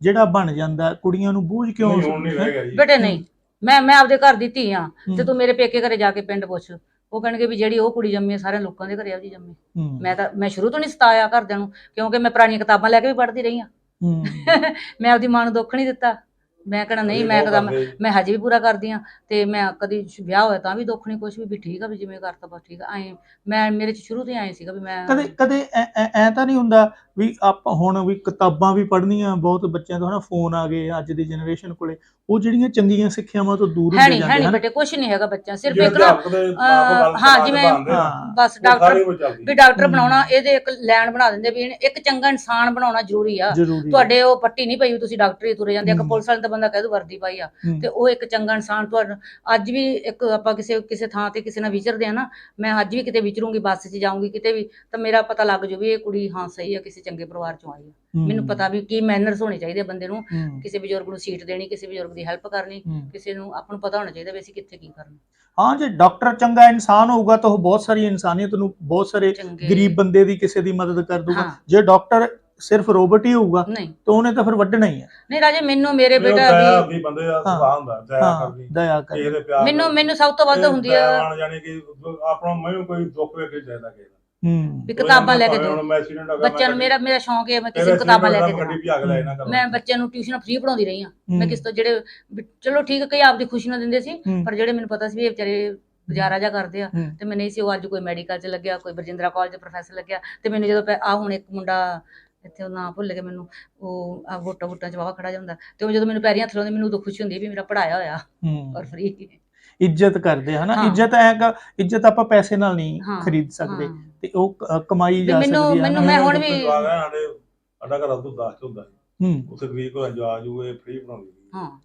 ਜਿਹੜਾ ਬਣ ਜਾਂਦਾ ਕੁੜੀਆਂ ਨੂੰ ਬੋਝ ਕਿਉਂ ਨਹੀਂ ਹੁਣ ਨਹੀਂ ਰਹਿ ਗਿਆ ਜੀ ਬੇਟੇ ਨਹੀਂ ਮੈਂ ਮੈਂ ਆਪਦੇ ਘਰ ਦੀ ਧੀ ਆ ਹੂੰ। ਤੇ ਤੂੰ ਮੇਰੇ ਪੇਕੇ ਘਰੇ ਜਾ ਕੇ ਪਿੰਡ ਪੁੱਛ ਉਹ ਕਹਿਣਗੇ ਵੀ ਜਿਹੜੀ ਉਹ ਕੁੜੀ ਜੰਮੀ ਆ, ਸਾਰਿਆਂ ਲੋਕਾਂ ਦੇ ਘਰੇ ਆ ਜੀ ਜੰਮੀ। ਹੂੰ, ਮੈਂ ਤਾਂ ਮੈਂ ਸ਼ੁਰੂ ਤੋਂ ਨਹੀਂ ਸਤਾਇਆ ਘਰਦਿਆਂ ਨੂੰ ਕਿਉਂਕਿ ਮੈਂ ਪੁਰਾਣੀਆਂ ਕਿਤਾਬਾਂ ਲੈ ਕੇ ਵੀ ਪੜ੍ਹਦੀ ਰਹੀ ਆ। ਹੂੰ, ਮੈਂ ਆਪਦੀ ਮਾਂ ਨੂੰ ਦੁੱਖ ਨਹੀਂ ਦਿੱਤਾ। ਮੈਂ ਕਹਣਾ ਨਹੀਂ ਮੈਂ ਕਦਮ ਮੈਂ ਹਜੇ ਵੀ ਪੂਰਾ ਕਰਦੀ ਆ ਤੇ ਮੈਂ ਕਦੀ ਸ਼- ਵਿਆਹ ਹੋਇਆ ਤਾਂ ਵੀ ਦੁੱਖ ਨਹੀਂ ਕੁਛ ਵੀ ਵੀ ਠੀਕ ਆ ਵੀ ਜਿਵੇਂ ਕਰਤਾ ਬਸ ਠੀਕ ਆ ਐ ਮੈਂ ਮੇਰੇ ਚ ਸ਼ੁਰੂ ਤੋਂ ਐ ਸੀਗਾ ਵੀ ਮੈਂ ਕਦੇ ਕਦੇ ਐ- ਐ ਐ ਤਾਂ ਨਹੀਂ ਹੁੰਦਾ ਵੀ ਆਪਾਂ ਹੁਣ ਵੀ ਕਿਤਾਬਾਂ ਵੀ ਪੜ੍ਹਨੀਆਂ ਬਹੁਤ ਬੱਚਿਆਂ ਤੋਂ ਹਨਾ ਫੋਨ ਆ ਗਏ ਅੱਜ ਦੀ ਜਨਰੇਸ਼ਨ ਕੋਲੇ ਉਹ ਜਿਹੜੀਆਂ ਚੰਗੀਆਂ ਸਿੱਖਿਆਵਾਂ ਤੋਂ ਦੂਰ ਹੈ ਹੁੰਦੇ ਨਹੀਂ ਹੈ ਜਾਂਦੇ ਨਹੀਂ ਹਨ। ਬੇਟੇ ਕੁਛ ਨਹੀਂ ਹੈਗਾ ਬੱਚਾ ਸਿਰਫ ਇੱਕ ਨਾ ਅਹ, ਹਾਂ, ਜਿਵੇਂ- ਹਾਂ ਬਸ ਡਾਕਟਰ ਵੀ। ਡਾਕਟਰ। ਬਣਾਉਣਾ ਇਹਦੇ ਇੱਕ ਲਾਈਨ ਬਣਾ ਦਿੰਦੇ ਵੀ ਇਹਨੇ- ਇੱਕ ਚੰਗਾ ਇਨਸਾਨ ਬਣਾਉਣਾ ਜ਼ਰੂਰੀ ਆ। ਜ਼ਰੂਰੀ ਤੁਹਾਡੇ ਉਹ ਪੱਟੀ ਨਹੀਂ ਪਈ ਵੀ ਤੁਸੀਂ ਡਾਕਟਰੀ ਤੁਰੇ ਜਾਂਦੇ ਇੱਕ। ਪੁਲਿਸ ਵਾਲੇ ਤਾਂ ਬੰਦਾ ਕਹਿ ਦੂ ਵਰਦੀ ਪਾਈ ਆ। ਹੂੰ, ਤੇ ਉਹ ਇੱਕ ਚੰਗਾ ਇਨਸਾਨ ਤੁਹਾਡਾ ਅੱਜ ਵੀ ਇੱਕ ਆਪਾਂ ਕਿਸੇ ਕਿਸੇ ਥਾਂ ਤੇ ਕਿਸੇ ਨਾਲ ਵਿਚਰਦੇ ਆ ਨਾ ਮੈਂ ਅੱਜ ਵੀ ਕਿਤੇ ਵਿਚਰੂੰਗੀ ਬੱਸ 'ਚ ਜਾਊਂਗੀ ਕਿਤੇ ਵੀ ਤਾਂ ਮੇਰਾ ਪਤਾ ਲੱਗ ਜੂ ਵੀ ਇਹ ਕੁੜੀ ਹਾਂ ਸਹੀ ਆ ਕਿਸੇ ਚੰਗੇ ਪਰਿਵਾਰ ਚੋਂ ਆਈ ਆ। ਮੈਨੂੰ ਪਤਾ ਵੀ ਕੀ ਮੈਨਰਸ ਹੋਣੇ ਚਾਹੀਦੇ ਆ ਬੰਦੇ ਨੂੰ ਕਿਸੇ ਬਜ਼ੁਰਗ ਨੂੰ ਸੀਟ ਦੇਣੀ ਕਿਸੇ ਬਜ਼ੁਰਗ ਦੀ ਹੈਲਪ ਕਰਨੀ। ਕਿਸੇ ਨੂੰ ਆਪਾਂ ਨੂੰ ਪਤਾ ਹੋਣਾ ਚਾਹੀਦਾ ਵੀ ਅਸੀਂ ਕਿੱਥੇ ਕੀ ਕਰਨਾ। ਹਾਂ ਜੇ ਡਾਕਟਰ ਚੰਗਾ ਇਨਸਾਨ ਹੋਊਗਾ ਤਾਂ ਉਹ ਬਹੁਤ ਸਾਰੀ ਇਨਸਾਨੀਅਤ ਨੂੰ ਬਹੁਤ ਸਾਰੇ ਚੰਗੇ। ਗਰੀਬ ਬੰਦੇ ਦੀ ਕਿਸੇ ਦੀ ਮਦਦ ਕਰ ਦੂਗਾ। ਹਾਂ। ਜੇ ਡਾਕਟਰ ਸਿਰਫ ਰੋਬੋਟ ਹੀ ਹੋਊਗਾ ਨਹੀਂ। ਤਾਂ ਉਹਨੇ ਤਾਂ ਫਿਰ ਵੱਢਣਾ ਹੀ ਹੈ ਨਹੀਂ ਰਾਜੇ ਮੈਨੂੰ ਮੇਰੇ ਬੇਟਾ ਵੀ ਵੀ ਬੰਦੇ ਦਾ ਹਾਂ। ਸੁਭਾਅ ਹੁੰਦਾ ਦਇਆ ਹਾਂ ਕਰਨੀ। ਦਇਆ ਕਰ ਮੈਨੂੰ ਮੈਨੂੰ ਸਭ ਤੋਂ ਵੱਧ ਹੁੰਦੀ ਆ ਜਾਨੀ ਕਿ ਆਪਣਾ ਮੈਨੂੰ ਕੋਈ ਦੁੱਖ ਵੇ ਕੇ ਚਾਹੀਦਾ ਹੂੰ। ਵੀ ਕਿਤਾਬਾਂ ਲੈ ਕੇ ਦਿਓ ਬੱਚਿਆਂ ਨੂੰ ਮੇਰਾ ਮੇਰਾ ਸ਼ੌਂਕ ਹੈ ਮੈਂ ਕਿਸੇ ਕਿਤਾਬਾਂ ਲੈ ਕੇ ਕੇ ਘਰੋਂ। ਮੈਂ ਬੱਚਿਆਂ ਨੂੰ ਟਿਊਸ਼ਨ ਫ੍ਰੀ ਪੜਾਉਂਦੀ ਰਹੀ ਹਾਂ ਮੈਂ ਕਿਸ ਤੋਂ ਜਿਹੜੇ ਚਲੋ ਠੀਕ ਹੈ ਕਈ ਆਪਦੀ ਖੁਸ਼ੀ ਨਾਲ ਦਿੰਦੇ ਸੀ ਪਰ ਜਿਹੜੇ ਮੈਨੂੰ ਪਤਾ ਸੀ ਵੀ ਇਹ ਵਿਚਾਰੇ ਗੁਜ਼ਾਰਾ ਜਾ ਕਰਦੇ ਆ। ਤੇ ਮੈਂ ਨਹੀਂ ਸੀ ਉਹ ਅੱਜ ਕੋਈ ਮੈਡੀਕਲ 'ਚ ਲੱਗਿਆ ਕੋਈ ਬਰਜਿੰਦਰਾ ਕਾਲਜ ਦੇ ਪ੍ਰੋਫੈਸਰ ਲੱਗਿਆ ਤੇ ਮੈਨੂੰ ਜਦੋਂ ਆ ਹੁਣ ਇੱਕ ਮੁੰਡਾ ਇੱਥੇ ਉਹ ਨਾਂ ਭੁੱਲ ਗਿਆ ਮੈਨੂੰ ਉਹ ਆ ਵੋਟਾਂ ਵੋਟਾਂ 'ਚ ਵਾਵਾ ਖੜਾ ਜਾਂਦਾ ਤੇ ਉਹ ਜਦੋਂ ਮੈਨੂੰ ਪੈਰੀਂ ਹੱਥ ਲਾਉਂਦੇ ਮੈਨੂੰ ਉਦੋਂ ਖੁਸ਼ੀ ਹੁੰਦੀ ਵੀ ਮੇਰਾ ਪੜਾਇਆ ਹੋਇਆ ਹੂੰ। ਔਰ ਫ੍ਰੀ ਇੱਜ਼ਤ ਕਰਦੇ ਹਨਾ? ਹਾਂ। ਇੱਜ਼ਤ ਐ ਕ- ਇੱਜ਼ਤ ਆਪਾਂ ਪੈਸੇ ਨਾਲ ਨਹੀਂ ਹਾਂ, ਖਰੀਦ ਸਕਦੇ ਤੇ ਉਹ ਕ- ਕਮਾਈ ਜਾ ਮੈਨੂੰ- ਸਕਦੀ ਹੈ ਮੈਨੂੰ ਹਨਾ। ਮੈਂ ਹੁਣ ਵੀ- ਸਾਡੇ ਸਾਡਾ ਘਰ ਤੋਂ ਦਾਸ ਹੁੰਦਾ ਹੂੰ। ਉੱਥੇ ਗਰੀਬ ਕੋਲ ਜਾ ਜੂ ਇਹ ਫ੍ਰੀ ਬਣਾਉਂਦੀ ਹਾਂ।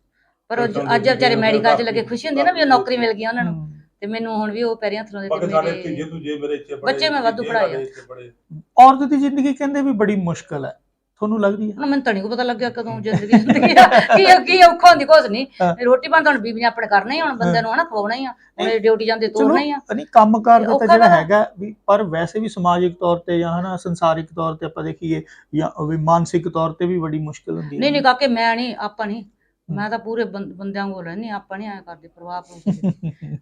ਪਰ ਉਹ ਜ- ਅੱਜ ਵਿਚਾਰੇ ਮੈਡੀਕਲ 'ਚ ਲੱਗੇ ਖੁਸ਼ੀ ਹੁੰਦੀ ਨਾ ਵੀ ਉਹ ਨੌਕਰੀ ਮਿਲ ਗਈ ਉਹਨਾਂ ਨੂੰ। ਹੂੰ। ਤੇ ਮੈਨੂੰ ਹੁਣ ਵੀ ਉਹ ਪੈਰੀਂ ਹੱਥ ਲਾਉਂਦੇ ਬਾਕੀ ਤੇ ਸਾਡੇ ਮੇਰੇ ਧੀਏ ਤੁਝੇ ਮੇਰੇ ਇੱਥੇ ਪੜੇ ਬੱਚੇ ਮੈਂ ਵਾਧੂ ਪੜ੍ਹਾਏ ਆ। ਔਰਤ ਦੀ ਜ਼ਿੰਦਗੀ ਕਹਿੰਦੇ ਵੀ ਬੜੀ ਮੁਸ਼ਕਲ ਹੈ। ਤੁਹਾਨੂੰ ਲੱਗਦੀ ਹੈ? ਹੁਣ ਮੈਨੂੰ ਤਾਂ ਨਹੀਂ ਪਤਾ ਲੱਗਿਆ ਕਦੋਂ ਜ਼ਿੰਦਗੀ ਜ਼ਿੰਦਗੀ ਆ। ਕੀ ਕੀ ਔਖਾ ਹੁੰਦੀ ਕੁਛ ਨਹੀਂ। ਰੋਟੀ ਪਾਣੀ ਤਾਂ ਹੁਣ ਬੀਬੀ ਨੇ ਆਪਣੇ ਕਰਨਾ ਹੀ ਹੁਣ ਬੰਦੇ ਨੂੰ ਹਨਾ ਖਵਾਉਣਾ ਹੀ ਆ ਹੁਣ ਡਿਊਟੀ ਜਾਂਦੇ ਤੋਰਨਾ ਹੀ ਆ ਨਹੀਂ ਕੰਮਕਾਰ ਦਾ ਤਾਂ ਜਿਹੜਾ ਹੈਗਾ ਵੀ ਪਰ ਵੈਸੇ ਵੀ ਸਮਾਜਿਕ ਤੌਰ ਤੇ ਜਾਂ ਹਨਾ ਸੰਸਾਰਿਕ ਤੌਰ ਤੇ ਆਪਾਂ ਦੇਖੀਏ ਜਾਂ ਵੀ ਮਾਨਸਿਕ ਤੌਰ ਤੇ ਵੀ ਬੜੀ ਮੁਸ਼ਕਲ ਹੁੰਦੀ ਹੈ। ਨਹੀਂ ਨਹੀਂ ਕਾਕੇ ਮੈਂ ਨਹੀਂ ਆਪਾਂ ਨਹੀਂ ਮੈਂ ਤਾਂ ਪੂਰੇ ਬੰ- ਬੰਦਿਆਂ ਕੋਲ ਰਹਿੰਦੀ ਆਪਾਂ ਨਹੀਂ ਐ ਕਰਦੇ ਪ੍ਰਭਾਵ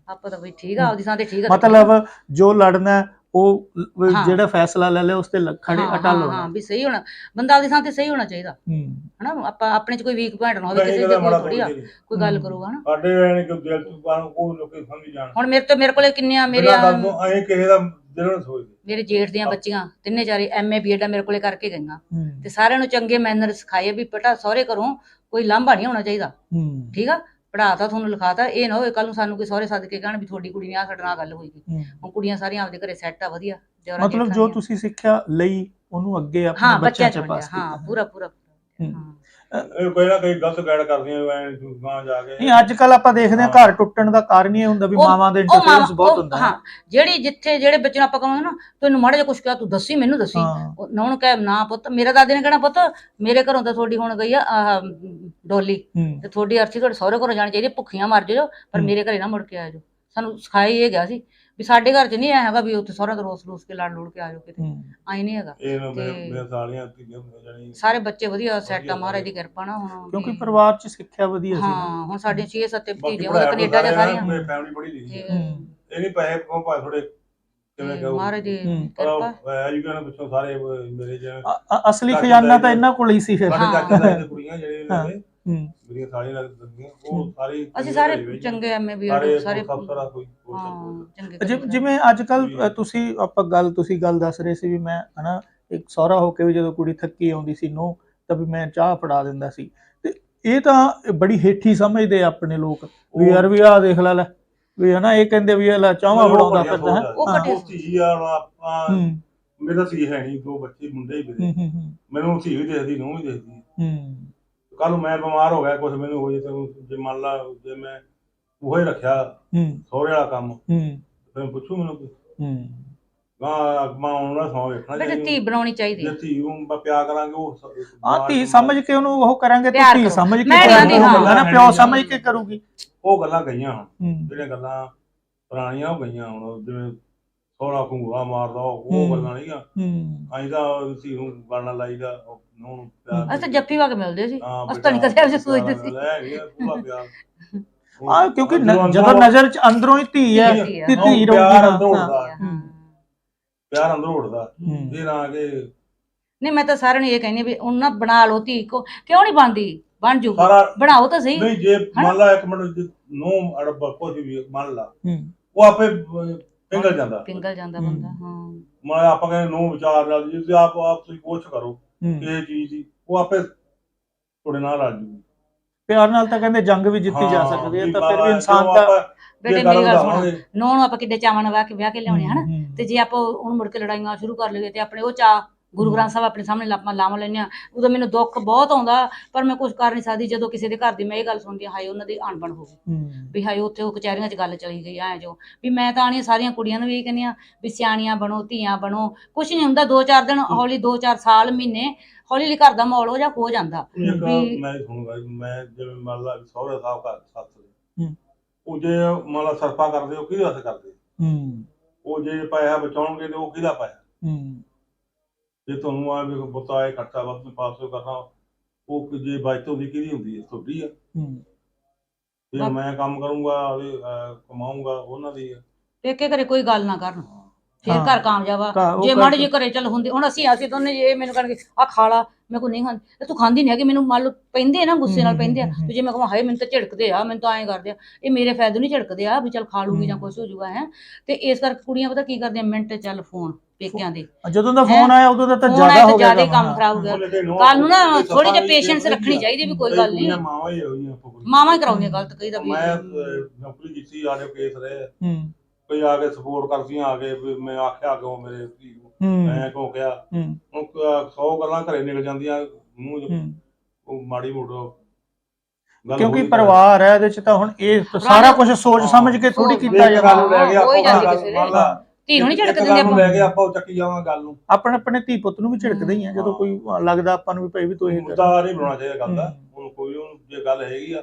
ਆਪਾਂ ਤਾਂ ਬਈ ਠੀਕ ਆ ਆਪਦੀ ਥਾਂ ਤੇ ਠੀਕ ਆ ਮਤਲਬ ਜੋ ਲੜਨਾ ਹੈ, ਉਹ ਹਾਂ। ਜਿਹੜਾ ਫੈਸਲਾ ਲੈ ਲਿਆ ਉਸ ਤੇ ਲ- ਖੜੇ ਹਾਂ, ਅਟਲ ਹਾਂ, ਹੋਣਾ। ਹਾਂ ਵੀ ਸਹੀ ਹੋਣਾ। ਬੰਦਾ ਆਪਦੀ ਥਾਂ ਤੇ ਸਹੀ ਹੋਣਾ ਚਾਹੀਦਾ। ਹੂੰ। ਹਨਾ ਆਪਾਂ ਆਪਣੇ ਚ ਕੋਈ ਵੀਕ ਪੁਆਇੰਟ ਨਾ ਹੋਵੇ ਕਿਸੇ ਦੇ ਮਾੜਾ ਕੋਲ ਥੋੜੀ ਆ ਕੋਈ ਗੱਲ ਹੂੰ। ਕਰੂਗਾ ਹਨਾ। ਸਾਡੇ ਐਨੇ ਕਿ ਦਿਲ ਤੋਂ ਬਾਹਰ ਕੋਈ ਲੋਕੀ ਸਮਝ ਜਾਣ। ਹੁਣ ਮੇਰੇ ਤੋਂ ਮੇਰੇ ਕੋਲੇ ਕਿੰਨੀਆਂ ਮੇਰੇ ਮੇਰਾ ਤੋਂ ਐ ਕਿਸੇ ਦਾ ਦਿਲ ਨੂੰ ਸੋਚਦੇ ਮੇਰੇ ਜੇਠ ਦੀਆਂ ਬੱਚੀਆਂ ਤਿੰਨੇ ਚਾਰੇ ਐਮਏ ਬੀਐਡ ਮੇਰੇ ਕੋਲੇ ਕਰਕੇ ਗਈਆਂ। ਹੂੰ। ਤੇ ਸਾਰਿਆਂ ਨੂੰ ਚੰਗੇ ਮੈਨਰ ਸਿਖਾਏ ਵੀ ਬੇਟਾ ਸਹੁਰੇ ਘਰੋਂ ਕੋਈ ਲਾਂਭਾ ਨਹੀਂ ਹੋਣਾ ਚਾਹੀਦਾ। ਹੂੰ। ਠੀਕ ਆ? ਪੜਾਤਾ ਤੁਹਾਨੂੰ ਲਿਖਾਤਾ ਇਹ ਨਾ ਹੋਵੇ ਕੱਲ ਨੂੰ ਸਾਨੂੰ ਕੋਈ ਸਹੁਰੇ ਸੱਦ ਕੇ ਕਹਿਣ ਵੀ ਤੁਹਾਡੀ ਕੁੜੀ ਨੇ ਆ ਸਾਡੇ ਨਾਲ ਗੱਲ ਹੋਈ ਗੀ। ਹੂੰ। ਹੁਣ ਕੁੜੀਆਂ ਸਾਰੀਆਂ ਆਪਦੇ ਘਰੇ ਸੈੱਟ ਆ ਵਧੀਆ। ਮਤਲਬ ਜੋ ਤੁਸੀਂ ਸਿੱਖਿਆ ਲਈ ਉਹਨੂੰ ਅੱਗੇ ਹਾਂ ਆਪਣੇ ਬੱਚਿਆਂ ਬੱਚਿਆਂ ਚ ਚ ਪਾਸ ਵੰਡਿਆ, ਹਾਂ। ਕੀਤਾ ਪੂਰਾ ਪੂਰਾ। ਹੂੰ। ਹਾਂ। ਇਹ ਕੋਈ ਨਾ ਕੋਈ ਗਲਤ ਗਾਈਡ ਕਰਦੀਆਂ ਐ ਗਾਂ ਜਾ ਕੇ। ਨਹੀਂ ਅੱਜ ਕੱਲ ਆਪਾਂ ਦੇਖਦੇ ਹਾਂ ਘਰ ਟੁੱਟਣ ਦਾ ਕਾਰਨ ਹੀ ਇਹ ਹੁੰਦਾ ਵੀ ਉਹ- ਮਾਵਾਂ ਦੇ ਉਹ ਮਾਂ ਬਹੁਤ ਉਹ- ਹੁੰਦਾ ਹਾਂ। ਜਿਹੜੀ ਜਿੱਥੇ ਜਿਹੜੇ ਬੱਚੇ ਨੂੰ ਆਪਾਂ ਕਹਾਂਗੇ ਨਾ ਤੈਨੂੰ ਮਾੜਾ ਜਿਹਾ ਕੁਝ ਕਿਹਾ ਤੂੰ ਦੱਸੀ ਮੈਨੂੰ ਦੱਸੀ। ਹਾਂ। ਉਹ- ਨਾ ਉਹਨੂੰ ਕਹਿ ਨਾ ਪੁੱਤ ਮੇਰੇ ਦਾਦੇ ਨੇ ਕਹਿਣਾ ਪੁੱਤ ਮੇਰੇ ਘਰੋਂ ਤਾਂ ਤੁਹਾਡੀ ਹੁਣ ਗਈ ਆ ਆਹ, ਡੋਲੀ। ਹੂੰ। ਤੇ ਤੁਹਾਡੀ ਅਰਥੀ ਤੁਹਾਡੇ ਸਹੁਰੇ ਘਰੋਂ ਜਾਣੀ ਚਾਹੀਦੀ ਭੁੱਖੀਆਂ ਮਰ ਜਾਓ ਪਰ। ਮੇਰੇ ਘਰੇ ਨਾ ਮੁੜ ਕੇ ਆ ਜਾਓ ਸਾਨੂੰ ਸਿਖਾਇਆ ਹੀ ਇਹ ਗਿਆ ਸੀ ਵੀ ਸਾਡੇ ਘਰ 'ਚ ਨਹੀਂ ਐ ਹੈਗਾ ਵੀ ਉੱਥੇ ਸਹੁਰਾ ਤੋਂ ਰੋਸ ਰੋਸ ਕੇ ਲੜ ਲੁੜ ਕੇ ਆ ਜਾਓ ਕਿਤੇ ਹੂੰ ਆਈ ਨਹੀਂ ਹੈਗਾ ਇਹ ਨਾ ਮੇਰੇ ਤੇ- ਮੇਰੇ ਸਾਲੀਆਂ ਧੀਆਂ ਹੁੰਦੀਆਂ ਜਾਨੀ ਸਾਰੇ ਬੱਚੇ ਵਧੀਆ ਸੈੱਟ ਆ ਮਹਾਰਾਜ ਦੀ ਕਿਰਪਾ ਨਾ ਹੁਣ ਕਿਉਂਕਿ ਪਰਿਵਾਰ ਚ ਸਿੱਖਿਆ ਵਧੀਆ ਸੀ ਨਾ। ਹਾਂ ਹੁਣ ਸਾਡੀਆਂ 6-7 ਬਾਕੀ ਭਤੀਜੇ ਉਹ ਕੈਨੇਡਾ ਜਾਂ ਸਾਰੀਆਂ ਮੇਰੀ ਫੈਮਿਲੀ ਬੜੀ ਲਿਖੀ ਤੇ ਹੂੰ। ਇਹ ਨਹੀਂ ਪੈਸੇ ਕੋ ਭਾਵੇਂ ਥੋੜੇ ਕਿਵੇਂ ਤੇ ਕਹੋ ਮਹਾਰਾਜ ਦੀ ਹੂੰ। ਕਿਰਪਾ ਐਜੂਕੇਸ਼ਨ ਪਿੱਛੋਂ ਸਾਰੇ ਅਹ, ਮੇਰੇ ਅ- ਅ- ਅਸਲੀ ਖਜ਼ਾਨਾ ਤਾਂ ਇਹਨਾਂ ਕੋਲ ਹੀ ਸੀ ਫਿਰ ਸਾਡੇ ਹਾਂ। ਚਾਚੇ ਤਾਏ ਦੀਆਂ ਕੁੜੀਆਂ ਜਿਹੜੇ ਹਾਂ। ਨੇ ਹੂੰ ਮੇਰੀਆਂ ਸਾਲੀਆਂ ਲੱਗਦੀਆਂ ਹੂੰ। ਉਹ ਸਾਰੇ ਅਸੀਂ ਸਾਰੇ ਚੰਗੇ ਐਮਏ ਵੀ ਸਾਰੇ ਸਾਰੇ ਅਫਸਰ ਆ ਕੋਈ ਕੋਈ ਹਾਂ ਚੱਕਰ ਚੰਗੇ ਜਿ- ਘਰੇ ਜਿਵੇਂ ਅੱਜ ਕੱਲ ਜੀ। ਤੁਸੀਂ ਆਪਾਂ ਗੱਲ ਤੁਸੀਂ ਗੱਲ ਦੱਸ ਰਹੇ ਸੀ ਵੀ ਮੈਂ ਹਨਾ ਇੱਕ ਸਹੁਰਾ ਹੋ ਕੇ ਵੀ ਜਦੋਂ ਕੁੜੀ ਥੱਕੀ ਆਉਂਦੀ ਸੀ ਨੋ ਤਾਂ ਵੀ ਮੈਂ ਚਾਹ ਫੜਾ ਦਿੰਦਾ ਸੀ। ਤੇ ਇਹ ਤਾਂ ਬੜੀ ਹੇਠੀ ਸਮਝਦੇ ਆ ਆਪਣੇ ਲੋਕ ਵੀ ਯਾਰ ਵੀ ਆਹ ਦੇਖ ਲੈ ਲੈ ਵੀ ਹਨਾ ਇਹ ਕਹਿੰਦੇ ਵੀ ਇਹ ਲੈ ਚਾਹਾਂ ਫੜਾਉਂਦਾ ਫਿਰਦਾ ਹੈ। ਉਹ ਹਾਂ। ਘਟੀਆ ਆ। ਹੁਣ ਆਪਾਂ ਹੂੰ। ਮੇਰਾ ਧੀ ਹੈ ਨਹੀਂ ਦੋ ਬੱਚੇ ਮੁੰਡੇ ਹੀ ਮੇਰੇ ਹੂੰ ਮੈਨੂੰ ਧੀ ਵੀ ਦੇਖਦੀ ਨੂੰ ਵੀ ਦੇਖਦੀ। ਹੂੰ। ਕੱਲ ਨੂੰ ਮੈਂ ਬਿਮਾਰ ਹੋ ਗਿਆ ਕੁਝ ਮੈਨੂੰ ਹੋ ਜੇ ਤੇ ਜੇ ਮੰਨ ਲਾ ਜੇ ਮੈਂ ਉਹ ਹੀ ਰੱਖਿਆ ਹੂੰ। ਸਹੁਰੇ ਵਾਲਾ ਕੰਮ। ਹੂੰ। ਫਿਰ ਪੁੱਛੂ ਮੈਨੂੰ ਹੂੰ। ਗਾਂ ਅਗਮਾ ਆਉਣਾ ਸੌ ਵੇਖਣਾ ਬੇਟੇ। ਧੀ ਬਣਾਉਣੀ ਚਾਹੀਦੀ। ਜੇ ਹੈ। ਧੀ ਨੂੰ ਆਪਾਂ ਪਿਆਰ ਕਰਾਂਗੇ ਉਹ ਸ- ਆ ਧੀ ਸਮਝ ਕੇ ਉਹਨੂੰ ਉਹ ਕਰਾਂਗੇ ਤੇ ਪਿਆਰ ਧੀ ਕਰੋ। ਸਮਝ ਕੇ ਮੈਂ ਕਰਾਂਗੇ। ਕਹਿੰਦੀ ਹਾਂ। ਗੱਲਾਂ ਨਾ ਪਿਓ ਸਮਝ ਕੇ ਕਰੂਗੀ। ਉਹ ਗੱਲਾਂ ਗਈਆਂ ਹੁਣ। ਹੂੰ। ਜਿਹੜੀਆਂ ਗੱਲਾਂ ਪੁਰਾਣੀਆਂ ਉਹ ਗਈਆਂ ਹੁਣ ਜਿਵੇਂ ਸੋਹਣਾ ਘੁੰਗੂਆ ਮਾਰਦਾ ਉਹ ਹੂੰ। ਗੱਲਾਂ ਨਹੀਂ ਆ ਹੂੰ। ਧੀ ਨੂੰ ਗਾਣਾ ਲਾਈਦਾ ਉਹ ਨੂੰ ਪਿਆਰ ਅਸੀਂ ਤਾਂ ਜੱਫੀ ਵਗ ਮਿਲਦੇ ਸੀ। ਹਾਂ, ਅਸੀਂ ਤਾਂ ਨਹੀਂ ਕਦੇ ਜਿਹੇ ਸੋਚਦੇ ਸੀ। ਲੈ ਗਿਆ ਪੂਰਾ ਪਿਆਰ। ਆ ਕਿਉਂਕਿ ਨ- ਜਦੋਂ ਜਦੋਂ ਅੰਦਰੋਂ- ਨਜ਼ਰ ਚ ਅੰਦਰੋਂ ਹੀ ਧੀ ਹੈ ਧੀ ਹੈ। ਤੇ ਉਹ ਧੀ ਰਹੂਗੀ ਪਿਆਰ ਨਾ ਅੰਦਰੋਂ। ਉੱਠਦਾ। ਹੂੰ। ਪਿਆਰ ਅੰਦਰੋਂ ਉੱਠਦਾ। ਇਹ ਨਾ ਕਿ ਨਹੀਂ ਮੈਂ ਤਾਂ ਸਾਰਿਆਂ ਨੂੰ ਇਹ ਕਹਿੰਦੀ ਵੀ ਉਹਨਾਂ ਬਣਾ ਲਓ ਧੀ ਕੋ ਕਿਉਂ ਨਹੀਂ ਬਣਦੀ? ਬਣ ਜੂਗੀ। ਸਾਰਾ ਬਣਾਓ ਤਾਂ ਸਹੀ। ਨਹੀਂ ਜੇ ਮੰਨ ਲਾ ਇੱਕ ਮਿੰਟ ਨੂੰ ਅੜਬ ਕੁਝ ਵੀ ਮੰਨ ਲਾ ਉਹ ਆਪੇ ਅਹ, ਪਿੰਗਲ ਜਾਂਦਾ। ਪਿੰਗਲ ਜਾਂਦਾ। ਬੰਦਾ ਹਾਂ। ਮੈਂ ਆਪਾਂ ਕਹਿੰਦੇ ਨੂੰ ਵਿਚਾਰ ਨਾਲ ਜੇ ਤੁਸੀਂ ਆਪ ਆਪ ਤੁਸੀਂ ਕੋਸ਼ਿਸ਼ ਕਰੋ ਇਹ ਚੀਜ਼ ਦੀ ਉਹ ਆਪੇ ਤੁਹਾਡੇ ਨਾਲ ਰਲ ਜੂਗੀ। ਪਿਆਰ ਨਾਲ ਤਾਂ ਕਹਿੰਦੇ ਜੰਗ ਵੀ ਜਿੱਤੀ ਜਾ ਸਕਦੀ ਹੈ ਤਾਂ ਫਿਰ ਵੀ ਇਨਸਾਨ ਦਾ ਬੇਟੇ ਮੇਰੀ ਗੱਲ ਸੁਣੋ। ਨੌ ਨੂੰ ਆਪਾਂ ਕਿੱਡੇ ਚਾਵਾਂ ਨਾਲ ਵਿਆਹ ਕੇ ਵਿਆਹ ਕੇ ਲਿਆਉਣੇ ਹਨਾ? ਤੇ ਜੇ ਆਪਾਂ ਉਹਨੂੰ ਮੁੜ ਕੇ ਲੜਾਈਆਂ ਸ਼ੁਰੂ ਕਰ ਲਈਏ ਤੇ ਆਪਣੇ ਉਹ ਚਾ ਗੁਰੂ ਗ੍ਰੰਥ ਸਾਹਿਬ ਆਪਣੇ ਸਾਹਮਣੇ ਲਾਪਾਂ ਲਾਵਾਂ ਲੈਣੀਆਂ ਉਦੋਂ ਮੈਨੂੰ ਦੁੱਖ ਬਹੁਤ ਆਉਂਦਾ ਪਰ ਮੈਂ ਕੁਝ ਕਰ ਨਹੀਂ ਸਕਦੀ। ਜਦੋਂ ਕਿਸੇ ਦੇ ਘਰ ਦੀ ਮੈਂ ਇਹ ਗੱਲ ਸੁਣਦੀ ਹਾਂ, ਹਾਏ ਉਹਨਾਂ ਦੀ ਅਣਬਣ ਹੋ ਗਈ। ਵੀ ਹਾਏ ਉੱਥੇ ਉਹ ਕਚਹਿਰੀਆਂ 'ਚ ਗੱਲ ਚਲੀ ਗਈ ਐ ਜੋ। ਵੀ ਮੈਂ ਤਾਂ ਆਣੀਆਂ ਸਾਰੀਆਂ ਕੁੜੀਆਂ ਨੂੰ ਵੀ ਇਹ ਕਹਿੰਦੀ ਆ ਵੀ ਸਿਆਣੀਆਂ ਬਣੋ ਧੀਆਂ ਬਣੋ। ਕੁਝ ਨਹੀਂ ਹੁੰਦਾ ਦੋ ਚਾਰ ਦਿਨ ਹੌਲੀ ਦੋ ਚਾਰ ਸਾਲ ਮਹੀਨੇ ਹੌਲੀ ਹੌਲੀ ਘਰ ਦਾ ਮਾਹੌਲ ਹੋ ਜਾ ਹੋ ਜਾਂਦਾ। ਇੱਕ ਵੀ- ਮੈਂ ਸੁਣੂਗਾ ਮੈਂ ਜਿਵੇਂ ਮੰਨ ਲਾ ਸਹੁਰੇ ਸਾਹਿਬ ਘਰ ਸੱਸ ਦੇ। ਹੂੰ। ਉਹ ਜੇ ਮੰਨ ਲਾ ਸਰਪਾ ਕਰਦੇ ਉਹ ਕਿਹਦੇ ਵਾਸਤੇ ਕਰਦੇ? ਹੂੰ ਉਹ ਜੇ ਪੈਸਾ ਬਚਾਉਣਗੇ ਤੇ ਉਹ ਕਿਹਦਾ ਪੈਸਾ ਹੂੰ ਜੇ ਤੁਹਾਨੂੰ ਆ ਵੀ ਬਤਾ ਇਹ ਖਰਚਾ ਵੱਧ ਪਾਸ ਕਰਨਾ ਉਹ ਕਿ ਜੇ ਬਚਤ ਹੁੰਦੀ ਕਿਹਦੀ ਹੁੰਦੀ ਹੈ ਤੁਹਾਡੀ ਆ। ਹੂੰ। ਜੇ ਮੈਂ ਕੰਮ ਕਰੂੰਗਾ ਅਹ, ਕਮਾਊਂਗਾ ਉਹਨਾਂ ਦੀ ਆ। ਪੇਕੇ ਘਰੇ ਕੋਈ ਗੱਲ ਨਾ ਕਰਨ। ਫਿਰ ਹਾਂ। ਘਰ ਕਾਮਯਾਬ ਆ। ਜੇ ਮਾੜੀ ਜਿਹੀ ਘਰੇ ਚੱਲ ਹੁੰਦੀ ਹੁਣ ਅਸੀਂ ਅਸੀਂ ਦੋਨੇ ਜੇ ਇਹ ਮੈਨੂੰ ਕਹਿਣਗੇ ਆ ਖਾ ਲਾ ਮੈਂ ਕੋ ਨਹੀਂ ਖਾਂਦੀ। ਤੇ ਤੂੰ ਖਾਂਦੀ ਨਹੀਂ ਹੈਗੀ ਮੈਨੂੰ ਮੰਨ ਲਓ ਪੈਂਦੇ ਨਾ ਗੁੱਸੇ ਨਾਲ ਹੂੰ, ਪੈਂਦੇ ਆ। ਹੂੰ, ਹੂੰ। ਤੇ ਜੇ ਮੈਂ ਕਹਾਂ ਹਾਏ ਮੈਨੂੰ ਤਾਂ ਝਿੜਕਦੇ ਆ ਮੈਨੂੰ ਤਾਂ ਐਂ ਕਰਦੇ ਆ। ਇਹ ਮੇਰੇ ਫਾਇਦੇ ਨਹੀਂ ਝਿੜਕਦੇ ਆ ਵੀ ਚੱਲ ਖਾ ਲੂਗੀ ਜਾਂ ਹੂੰ। ਕੁਝ ਹੋ ਜਾਊਗਾ ਹੈ। ਤੇ ਇਸ ਕਰਕੇ ਕੁੜੀਆਂ ਪਤਾ ਕੀ ਕਰਦੀਆਂ ਮਿੰਟ ਚੱਲ ਫੋਨ। ਪੇਕਿਆਂ ਦੇ। ਜਦੋਂ ਦਾ ਫੋਨ ਆਇਆ ਉਦੋਂ ਦਾ ਤਾਂ ਜ਼ਿਆਦਾ ਹੋ ਤਾਂ ਗਿਆ ਜ਼ਿਆਦਾ ਕੰਮ ਖਰਾਬ ਹੋ ਗਿਆ। ਕੱਲ ਨੂੰ ਨਾ ਥੋੜੀ ਜਿਹੀ ਪੇਸ਼ੈਂਸ ਰੱਖਣੀ ਚਾਹੀਦੀ ਵੀ ਕੋਈ ਗੱਲ ਨਹੀਂ। ਮਾਵਾਂ ਹੀ ਹੋਈਆਂ ਮਾਵਾਂ ਹੀ ਕਰਾਉਂਦੀਆਂ ਗਲਤ ਕਈ ਦਾ ਵੀ ਮੈਂ ਨੌਕਰੀ ਕੀਤੀ ਆਲੇ ਕੇਸ ਰਹੇ। ਹੂੰ। ਕੋਈ ਆ ਕੇ ਸਪੋਰਟ ਕਰਦੀਆਂ ਆ ਕੇ ਵੀ ਮੈਂ ਆਖਿਆ ਕਿਉਂ ਮੇਰੇ ਧੀ ਨੂੰ? ਹੂੰ। ਮੈਂ ਕਿਉਂ ਕਿਹਾ? ਹੂੰ। ਹੁਣ 100 ਗੱਲਾਂ ਘਰੇ ਨਿਕਲ ਜਾਂਦੀਆਂ ਮੂੰਹ ਉਹ ਮਾੜੀ ਮੋਟੋ ਗੱਲ ਕਿਉਂਕਿ ਪਰਿਵਾਰ ਹੈ ਇਹਦੇ ਚ ਤਾਂ ਹੁਣ ਇਹ ਸਾਰਾ ਕੁਝ ਸੋਚ ਸਮਝ ਕੇ ਥੋੜੀ ਕੀਤਾ ਜਾਂਦਾ ਨੂੰ ਲੈ ਕੇ ਹੋ ਹੀ ਆਪਾਂ ਜਾਂਦੀ ਕਿਸੇ ਧੀ ਨੂੰ ਨਹੀਂ ਝਿੜਕ ਦਿੰਦੇ ਆਪਾਂ ਲੈ ਕੇ ਆਪਾਂ ਉਹ ਚੱਕੀ ਜਾਵਾਂ ਗੱਲ ਨੂੰ ਆਪਣੇ ਆਪਣੇ ਧੀ ਪੁੱਤ ਨੂੰ ਵੀ ਝਿੜਕਦੇ ਹੀ ਆ ਜਦੋਂ। ਕੋਈ ਲੱਗਦਾ ਆਪਾਂ ਨੂੰ ਵੀ ਭਾਈ ਵੀ ਤੂੰ ਇਹ ਕਰ ਮੁੱਦਾ ਨਹੀਂ ਬਣਾਉਣਾ ਚਾਹੀਦਾ ਗੱਲ ਦਾ। ਹੁਣ ਕੋਈ ਉਹਨੂੰ ਜੇ ਗੱਲ ਹੈਗੀ ਆ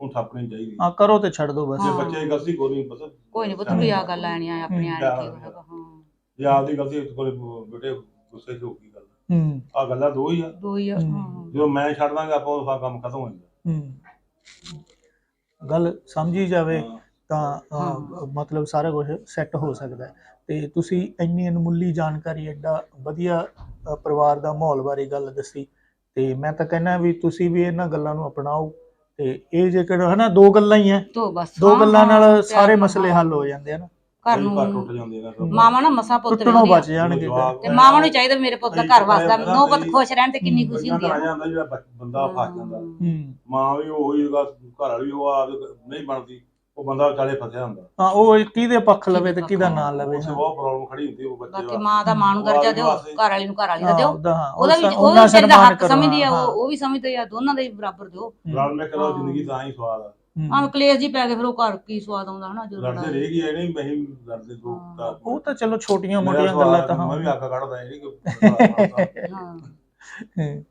ਉਹ ਥਾਪਣੀ ਚਾਹੀਦੀ ਹਾਂ ਕਰੋ ਤੇ ਛੱਡ ਦੋ ਬਸ ਜੇ। ਬੱਚੇ ਦੀ ਗਲਤੀ ਕੋਈ ਨਹੀਂ ਪਤਾ ਕੋਈ ਨਹੀਂ ਪੁੱਤ ਵੀ ਆ ਗੱਲ ਆਣੀ ਆ ਆਪਣੇ। ਆਣੇ ਕੀ ਹਾਂ ਜੇ ਆਪਦੀ ਗਲਤੀ ਕੋਈ ਬੇਟੇ ਗੁੱਸੇ 'ਚ ਹੋ ਗਈ ਗੱਲ ਹੂੰ ਆ ਗੱਲਾਂ ਦੋ ਹੀ ਆ ਦੋ ਹੀ ਆ ਜਦੋਂ ਮੈਂ ਛੱਡ ਦਾਂਗਾ ਆਪਾਂ ਉਹ ਕੰਮ ਖਤਮ ਹੋ ਜਾਂਦਾ ਹੂੰ ਗੱਲ ਸਮਝੀ ਜਾਵੇ। ਤਾਂ। ਮਤਲਬ ਸਾਰਾ ਕੁਝ ਸੈੱਟ ਹੋ ਸਕਦਾ ਹੈ ਤੇ ਤੁਸੀਂ ਇੰਨੀ ਅਨਮੁੱਲੀ ਜਾਣਕਾਰੀ ਐਡਾ ਵਧੀਆ ਪਰਿਵਾਰ ਦਾ ਮਾਹੌਲ ਬਾਰੇ ਗੱਲ ਦੱਸੀ। ਤੇ ਮੈਂ ਤਾਂ ਕਹਿੰਦਾ ਵੀ ਤੁਸੀਂ ਵੀ ਇਹਨਾਂ ਗੱਲਾਂ ਨੂੰ ਅਪਣਾਓ ਤੇ ਇਹ ਜੇਕਰ ਹਨਾ ਦੋ ਗੱਲਾਂ ਹੀ ਐ। ਦੋ ਬਸ ਦੋ ਹਾਂ, ਗੱਲਾਂ ਨਾਲ ਸਾਰੇ ਮਸਲੇ। ਹੱਲ ਹੋ ਜਾਂਦੇ ਹਨ ਘਰ ਕਈ ਘਰ ਟੁੱਟ ਨੂੰ ਜਾਂਦੇ ਨੇ ਮਾਵਾਂ ਨਾ ਮਸਾ ਪੁੱਤ ਟੁੱਟਣੋਂ ਵਿਆਹੁੰਦੀਆਂ। ਬਚ ਜਾਣਗੇ ਤੇ। ਮਾਵਾਂ ਨੂੰ ਚਾਹੀਦਾ ਮੇਰੇ ਪੁੱਤ ਦਾ ਘਰ ਵਸਦਾ ਨੋ ਕਈ- ਖੁਸ਼ ਰਹਿਣ ਤੇ ਕਿੰਨੀ ਖੁਸ਼ੀ ਹੁੰਦੀ ਘਰਾਂ ਆ ਜਾਂਦਾ ਜਿਹੜਾ ਬੱਚ- ਬੰਦਾ ਫਸ ਜਾਂਦਾ। ਹਮ। ਹੂੰ। ਮਾਂ ਵੀ ਉਹੀ ਗਾ ਘਰ ਵਾਲੀ ਉਹ ਆਪ ਨਹੀਂ ਬਣਦੀ। ਉਹ ਬੰਦਾ ਵਿਚਾਲੇ ਫਸਿਆ ਹੁੰਦਾ। ਹਾਂ ਉਹ ਕਿਹਦੇ ਪੱਖ ਲਵੇ ਤੇ ਕਿਹਦਾ ਨਾਂ ਲਵੇ ਉਸ ਬਹੁਤ ਪ੍ਰੋਬਲਮ ਖੜੀ ਹੁੰਦੀ ਉਹ ਬੱਚੇ ਬਾਕੀ। ਮਾਂ ਦਾ ਮਾਂ ਨੂੰ ਉਹ ਦਰਜਾ ਦਿਓ ਘਰ ਵਾਲੀ ਨੂੰ ਘਰ ਵਾਲੀ ਦਾ ਦਿਓ। ਉਹਦਾ ਵੀ ਉਹ ਵੀ ਤੇਰਾ ਸਨਮਾਨ ਹੱਕ ਸਮਝਦੀ ਆ ਉਹ ਉਹ ਵੀ ਸਮਝਦੇ ਆ ਦੋਨਾਂ ਦਾ ਹੀ ਬਰਾਬਰ ਦਿਓ। ਰਲ ਮਿਲ ਕੇ ਰਹੋ ਹਾਂ। ਜ਼ਿੰਦਗੀ ਤਾਂ ਹੀ ਸਵਾਦ ਆ। ਹੂੰ। ਕਲੇਸ਼ ਜੀ ਪੈ ਗਏ ਫਿਰ ਉਹ ਘਰ ਕੀ ਸਵਾਦ ਆਉਂਦਾ ਹਨਾ ਜਦੋਂ ਲੜਦੇ। ਰਹਿ ਗਈ ਇਹ ਨਹੀਂ ਮੈਂ ਹੀ ਲੜਦੇ ਦੋ। ਉਹ ਤਾਂ ਚਲੋ ਛੋਟੀਆਂ ਮੋਟੀਆਂ ਗੱਲਾਂ ਤਾਂ ਮੈਂ ਵੀ ਅੱਗ ਕੱਢਦਾ ਇਹ ਨਹੀਂ ਕਿ ਹਾਂ।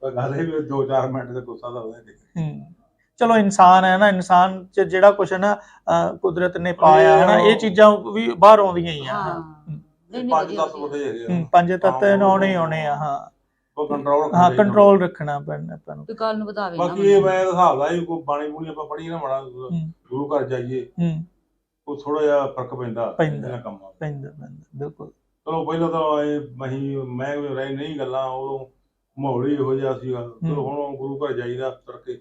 ਪਰ ਗੱਲ ਇਹ ਵੀ ਦੋ ਚਾਰ ਮਿੰਟ ਦੇ ਗੁੱਸਾ ਤਾਂ ਉਹਦੇ ਹੂੰ। ਚਲੋ ਇਨਸਾਨ ਹੈ ਨਾ ਇਨਸਾਨ ਚ ਜਿਹੜਾ ਕੁਛ ਹੈ ਨਾ ਅਹ, ਕੁਦਰਤ ਨੇ ਪਾਇਆ ਹੈ ਨਾ ਇਹ ਚੀਜ਼ਾਂ ਵੀ ਬਾਹਰ ਆਉਂਦੀਆਂ ਹੀ ਆ। ਹਾਂ। ਹਾਂ। ਨਹੀਂ ਨਹੀਂ ਪੰਜ ਵਧੀਆ ਦਸ ਬੰਦੇ ਹੈਗੇ ਹੂੰ, ਆ ਪੰਜ ਤੱਤ ਆਉਣੇ ਹੀ ਆਉਣੇ ਆ ਹਾਂ। ਉਹ ਕੰਟਰੋਲ ਹਾਂ ਕੰਟਰੋਲ ਰੱਖਣਾ ਪੈਣਾ ਆਪਾਂ ਨੂੰ। ਕੋਈ ਗੱਲ ਨੂੰ ਵਧਾਵੇ ਨਾ ਬਾਕੀ ਇਹ ਮੈਂ ਹਿਸਾਬ ਦਾ ਹੀ ਕੋਈ ਬਾਣੀ ਬੂਣੀ ਆਪਾਂ ਪੜ੍ਹੀ ਨਾ ਮਾੜਾ ਗੁਰੂ ਘਰ ਜਾਈਏ ਹੂੰ। ਉਹ ਥੋੜਾ ਜਿਹਾ ਫ਼ਰਕ ਪੈਂਦਾ ਪੈਂਦਾ। ਇਹਨਾਂ ਕੰਮਾਂ ਦਾ। ਪੈਂਦਾ ਪੈਂਦਾ ਬਿਲਕੁਲ। ਚਲੋ ਪਹਿਲਾਂ ਤਾਂ ਇਹ ਮਹੀ ਮੈਂ ਵੀ ਰਹਿ ਨਹੀਂ ਗੱਲਾਂ ਉਦੋਂ ਮਾਹੌਲ ਹੀ ਇਹੋ ਜਿਹਾ ਸੀਗਾ। ਚਲੋ ਹੁਣ ਗੁਰੂ ਘਰ ਜਾਈਦਾ ਤੜਕੇ।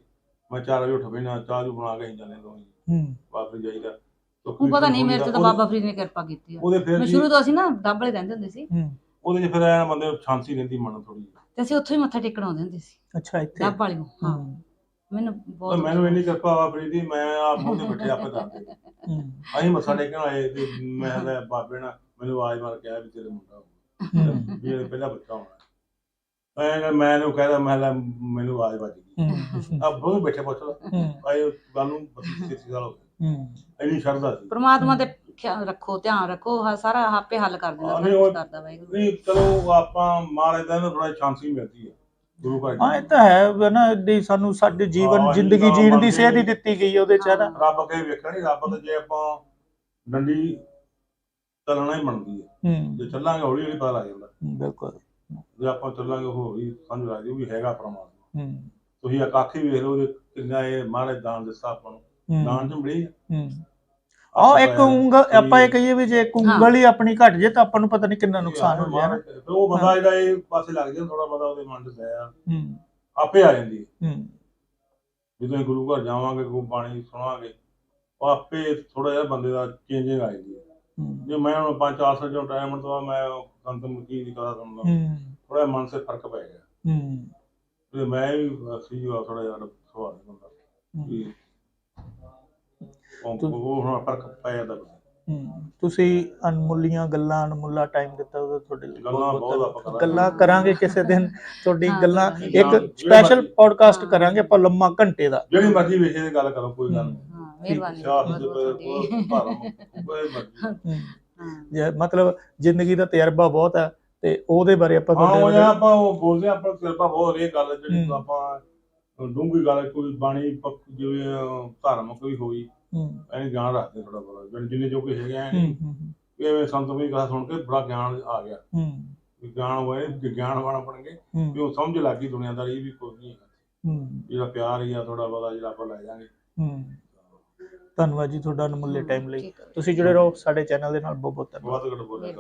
ਮੈਂ 4 ਵਜੇ ਉੱਠ ਪੈਣਾ ਚਾਹ ਜੂ ਬਣਾ ਕੇ ਅਸੀਂ ਜਾਂਦੇ ਦੋਵੇਂ ਹੂੰ। ਵਾਪਸ ਜਾਈਦਾ ਹੁਣ ਪਤਾ ਨਹੀਂ ਮੇਰੇ ਤੇ ਤਾਂ ਬਾਬਾ ਫਰੀਦ ਨੇ ਕਿਰਪਾ ਕੀਤੀ ਆ। ਉਹਦੇ ਫਿਰ ਮੈਂ ਜੀ- ਸ਼ੁਰੂ ਤੋਂ ਅਸੀਂ ਨਾ ਡੱਬਲੇ ਰਹਿੰਦੇ ਹੁੰਦੇ ਸੀ। ਹੂੰ। ਉਹਦੇ ਚ ਫਿਰ ਐਨ ਬੰਦੇ ਨੂੰ ਸ਼ਾਂਤੀ ਰਹਿੰਦੀ ਮਨ ਥੋੜੀ ਤੇ ਅਸੀਂ ਉੱਥੋਂ ਹੀ ਮੱਥਾ ਟੇਕਣ ਆਉਂਦੇ ਹੁੰਦੇ ਸੀ। ਅੱਛਾ ਇੱਥੇ? ਡੱਬ ਵਾਲੀ ਨੂੰ ਹਾਂ। ਹੂੰ, ਮੈਨੂੰ ਬਹੁਤ ਮੈਨੂੰ ਇੰਨੀ ਕਿਰਪਾ ਵਾ ਫਰੀਦੀ ਮੈਂ ਆਪ ਉਹਦੇ ਬੈਠੇ ਆਪੇ ਕਰਦੇ ਹੂੰ, ਅਸੀਂ ਮੱਥਾ ਟੇਕਣ ਆਏ ਤੇ ਮੈਂ ਕਿਹਾ ਬਾਬੇ ਨਾਲ ਮੈਨੂੰ ਆਵਾਜ਼ ਮਾਰ ਕੇ ਆਇਆ ਵੀ ਤੇਰੇ ਮੁੰਡਾ। ਹੂੰ, ਵੀ ਇਹ ਪਹਿਲਾ ਬੱਚਾ ਹੋਣਾ। ਮੈਂ ਕਿਹਾ ਮੈਂ ਇਹਨੂੰ ਕਹਿਦਾ ਮੈਂ ਕਿਹਾ ਮੈਨੂੰ ਆਵਾਜ਼ ਵੱਜ ਗਈ। ਹੂੰ, ਆ ਬਹੁਤ ਬੈਠੇ ਪੁੱਛ ਲਾ ਹੂੰ, ਆਏ ਗੱਲ ਨੂੰ 32 ਸਾਲ ਹੋ ਗਏ। ਹੂੰ, ਇੰਨੀ ਸ਼ਰਧਾ ਸੀ। ਪ੍ਰਮਾਤਮਾ ਤੇ ਖਿਆਲ ਰੱਖੋ ਧਿਆਨ ਰੱਖੋ ਹ- ਸਾਰਾ ਆਪੇ ਹੱਲ ਕਰ ਦਿੰਦਾ ਹਾਂ, ਸਾਰਾ ਕੁਝ ਕਰਦਾ ਵਾਹਿਗੁਰੂ। ਨਹੀਂ ਚਲੋ ਆਪਾਂ ਮਾਰੇ ਦਾ ਨਾ ਥੋੜਾ ਸ਼ਾਂਤੀ ਮਿਲਦੀ ਹੈ। ਗੁਰੂ ਘਰ ਹਾਂ ਇਹ ਤਾਂ ਹੈ ਵੀ ਨਾ ਏਡੀ ਸਾਨੂੰ ਸਾਡੇ ਜੀਵਨ ਹਾਂ, ਜ਼ਿੰਦਗੀ ਜੀਣ ਦੀ ਮੰਨਦੇ ਸੇਧ ਹੀ ਨੇ। ਦਿੱਤੀ ਗਈ ਉਹਦੇ ਚ ਹੈ ਨਾ। ਹਾਂ। ਰੱਬ ਕੇ ਵੇਖਣਾ ਰੱਬ ਤਾਂ ਜੇ ਆਪਾਂ ਡੰਡੀ ਚੱਲਣਾ ਹੀ ਬਣਦੀ ਹੈ। ਹੂੰ। ਜੇ ਚੱਲਾਂਗੇ ਹੌਲੀ ਹੌਲੀ ਪਤਾ ਲੱਗ ਜਾਂਦਾ। ਬਿਲਕੁਲ। ਜੇ ਆਪਾਂ ਚੱਲਾਂਗੇ ਹੌਲੀ ਸਮਝ ਲੱਗਦੀ ਉਹ ਵੀ ਹੈਗਾ ਪਰਮਾਤਮਾ। ਹੂੰ। ਤੁਸੀਂ ਆਕਾਖੀ ਵੇਖ ਲਓ ਉਹਦੇ ਕਿੰਨਾ ਇਹ ਮਹਾਰਾਜ ਦਾਨ ਦਿੱਤਾ ਆਪਾਂ ਨੂੰ। ਦਾਨ ਚ ਬੜੀ ਹੂੰ। ਆ ਇੱਕ ਉਂਗਲ ਆਪਾਂ ਇਹ ਕਹੀਏ ਵੀ ਜੇ ਇੱਕ ਉਂਗਲ ਹੀ ਆਪਣੀ ਘਟ ਜੇ ਤਾਂ ਆਪਾਂ ਨੂੰ ਪਤਾ ਨਹੀਂ ਕਿੰਨਾ ਨੁਕਸਾਨ ਹੋ ਜਾਣਾ ਉਹ ਬੰਦਾ ਜਿਹੜਾ ਇਹ ਪਾਸੇ ਲੱਗ ਜਾਂਦਾ ਥੋੜਾ ਬਹੁਤਾ ਉਹਦੇ ਮਨ ਚ ਦਇਆ ਹੂੰ। ਆਪੇ ਆ ਜਾਂਦੀ ਹੈ। ਹੂੰ। ਜਦੋਂ ਗੁਰੂ ਘਰ ਜਾਵਾਂਗੇ ਕੋਈ ਬਾਣੀ ਸੁਣਾਵਾਂਗੇ ਉਹ ਆਪੇ ਥੋੜਾ ਜਿਹਾ ਬੰਦੇ ਦਾ ਚੇਂਜਿੰਗ ਆ ਜਾਂਦੀ ਹੈ। ਹੂੰ। ਜੇ ਮੈਂ ਹੁਣ ਪੰਜ ਚਾਰ ਸਾਲ ਜੋ ਟਾਈਮ ਤੋਂ ਮੈਂ ਸੰਤ ਮੁਕੀ ਦੀ ਕਥਾ ਸੁਣਦਾ। ਹੂੰ। ਥੋੜਾ ਮਨ ਸੇ ਫ਼ਰਕ ਪੈ ਗਿਆ। ਹੂੰ। ਤੇ ਮੈਂ ਵੀ ਸੀ ਥੋੜਾ ਜਿਹਾ ਸੁਭਾਅ ਦਾ ਬੰਦਾ ਵੀ ਉਹ ਉਹ ਹੁਣ ਫ਼ਰਕ ਪੈ ਜਾਂਦਾ ਤੁਸੀਂ ਅਨਮੁੱਲੀਆਂ ਗੱਲਾਂ ਅਨਮੁੱਲਾ ਟਾਈਮ ਦਿੱਤਾ ਉਹਦਾ ਤੁਹਾਡੇ ਲਈ। ਗੱਲਾਂ ਬਹੁਤ ਆਪਾਂ ਕਰਾਂਗੇ। ਗੱਲਾਂ ਕਰਾਂਗੇ ਕਿਸੇ ਦਿਨ। ਤੁਹਾਡੀ ਗੱਲਾਂ। ਇੱਕ ਸਪੈਸ਼ਲ ਪੋਡਕਾਸਟ। ਕਰਾਂਗੇ ਆਪਾਂ ਲੰਮਾ ਘੰਟੇ ਦਾ। ਜਿਹੜੀ ਮਰਜ਼ੀ ਵਿਸ਼ੇ ਦੀ ਗੱਲ ਕਰੋ ਕੋਈ ਗੱਲ ਨਹੀਂ। ਹਾਂ ਮਿਹਰਬਾਨੀ ਬਹੁਤ ਬਹੁਤ ਮਰਜ਼ੀ। ਹੂੰ। ਹਾਂ। ਜੇ ਮਤਲਬ ਜ਼ਿੰਦਗੀ ਦਾ ਤਜਰਬਾ ਬਹੁਤ ਹੈ ਤੇ ਉਹਦੇ ਬਾਰੇ ਆਪਾਂ ਹਾਂ ਉਹ ਤੁਹਾਡੇ ਜਾਂ ਆਪਾਂ ਉਹ ਬੋਲਦੇ ਹਾਂ, ਆਪਾਂ ਕਿਰਪਾ ਬਹੁਤ ਇਹ ਗੱਲ ਜਿਹੜੀ ਹੂੰ। ਆਪਾਂ ਡੂੰਗੀ ਗੱਲ ਕੋਈ ਬਾਣੀ ਪੱਕ ਜਿਵੇਂ ਅਹ, ਧਾਰਮਿਕ ਕੋਈ ਹੋਈ ਹੂੰ। ਐਨੀ ਗਿਆਨ ਰੱਖਦੇ ਥੋੜਾ ਬੜਾ ਜਿੰਨੇ- ਜਿੰਨੇ ਜੋ ਕੋਈ ਹੈਗੇ ਆ ਹੂੰ ਹੂੰ ਵੀ ਐਵੇਂ ਸੰਤ ਵੀ ਕਥਾ ਸੁਣ ਕੇ ਬੜਾ ਗਿਆਨ ਆ ਗਿਆ। ਹੂੰ। ਵੀ ਗਿਆਨ ਹੋਏ ਕਿ ਗਿਆਨਵਾਨ ਬਣਨਗੇ ਵੀ ਹੂੰ। ਉਹ ਸਮਝ ਲੱਗ ਗਈ ਦੁਨੀਆਦਾਰੀ ਵੀ ਕੋਈ ਨਹੀਂ ਹੈ ਹੂੰ। ਜਿਹੜਾ ਪਿਆਰ ਹੀ ਆ ਥੋੜਾ ਬਹੁਤਾ ਜਿਹੜਾ ਆਪਾਂ ਲੈ ਜਾਾਂਗੇ। ਹੂੰ। ਧੰਨਵਾਦ ਜੀ ਤੁਹਾਡਾ ਅਨਮੁੱਲੇ ਟਾਈਮ ਲਈ। ਠੀਕ ਹੈ। ਤੁਸੀਂ ਜੁੜੇ ਰਹੋ ਸਾਡੇ ਚੈਨਲ ਦੇ ਨਾਲ ਬਹੁਤ ਬਹੁਤ ਧੰਨਵਾਦ। ਬਹੁਤ ਘੱਟ ਬੋਲਿਆ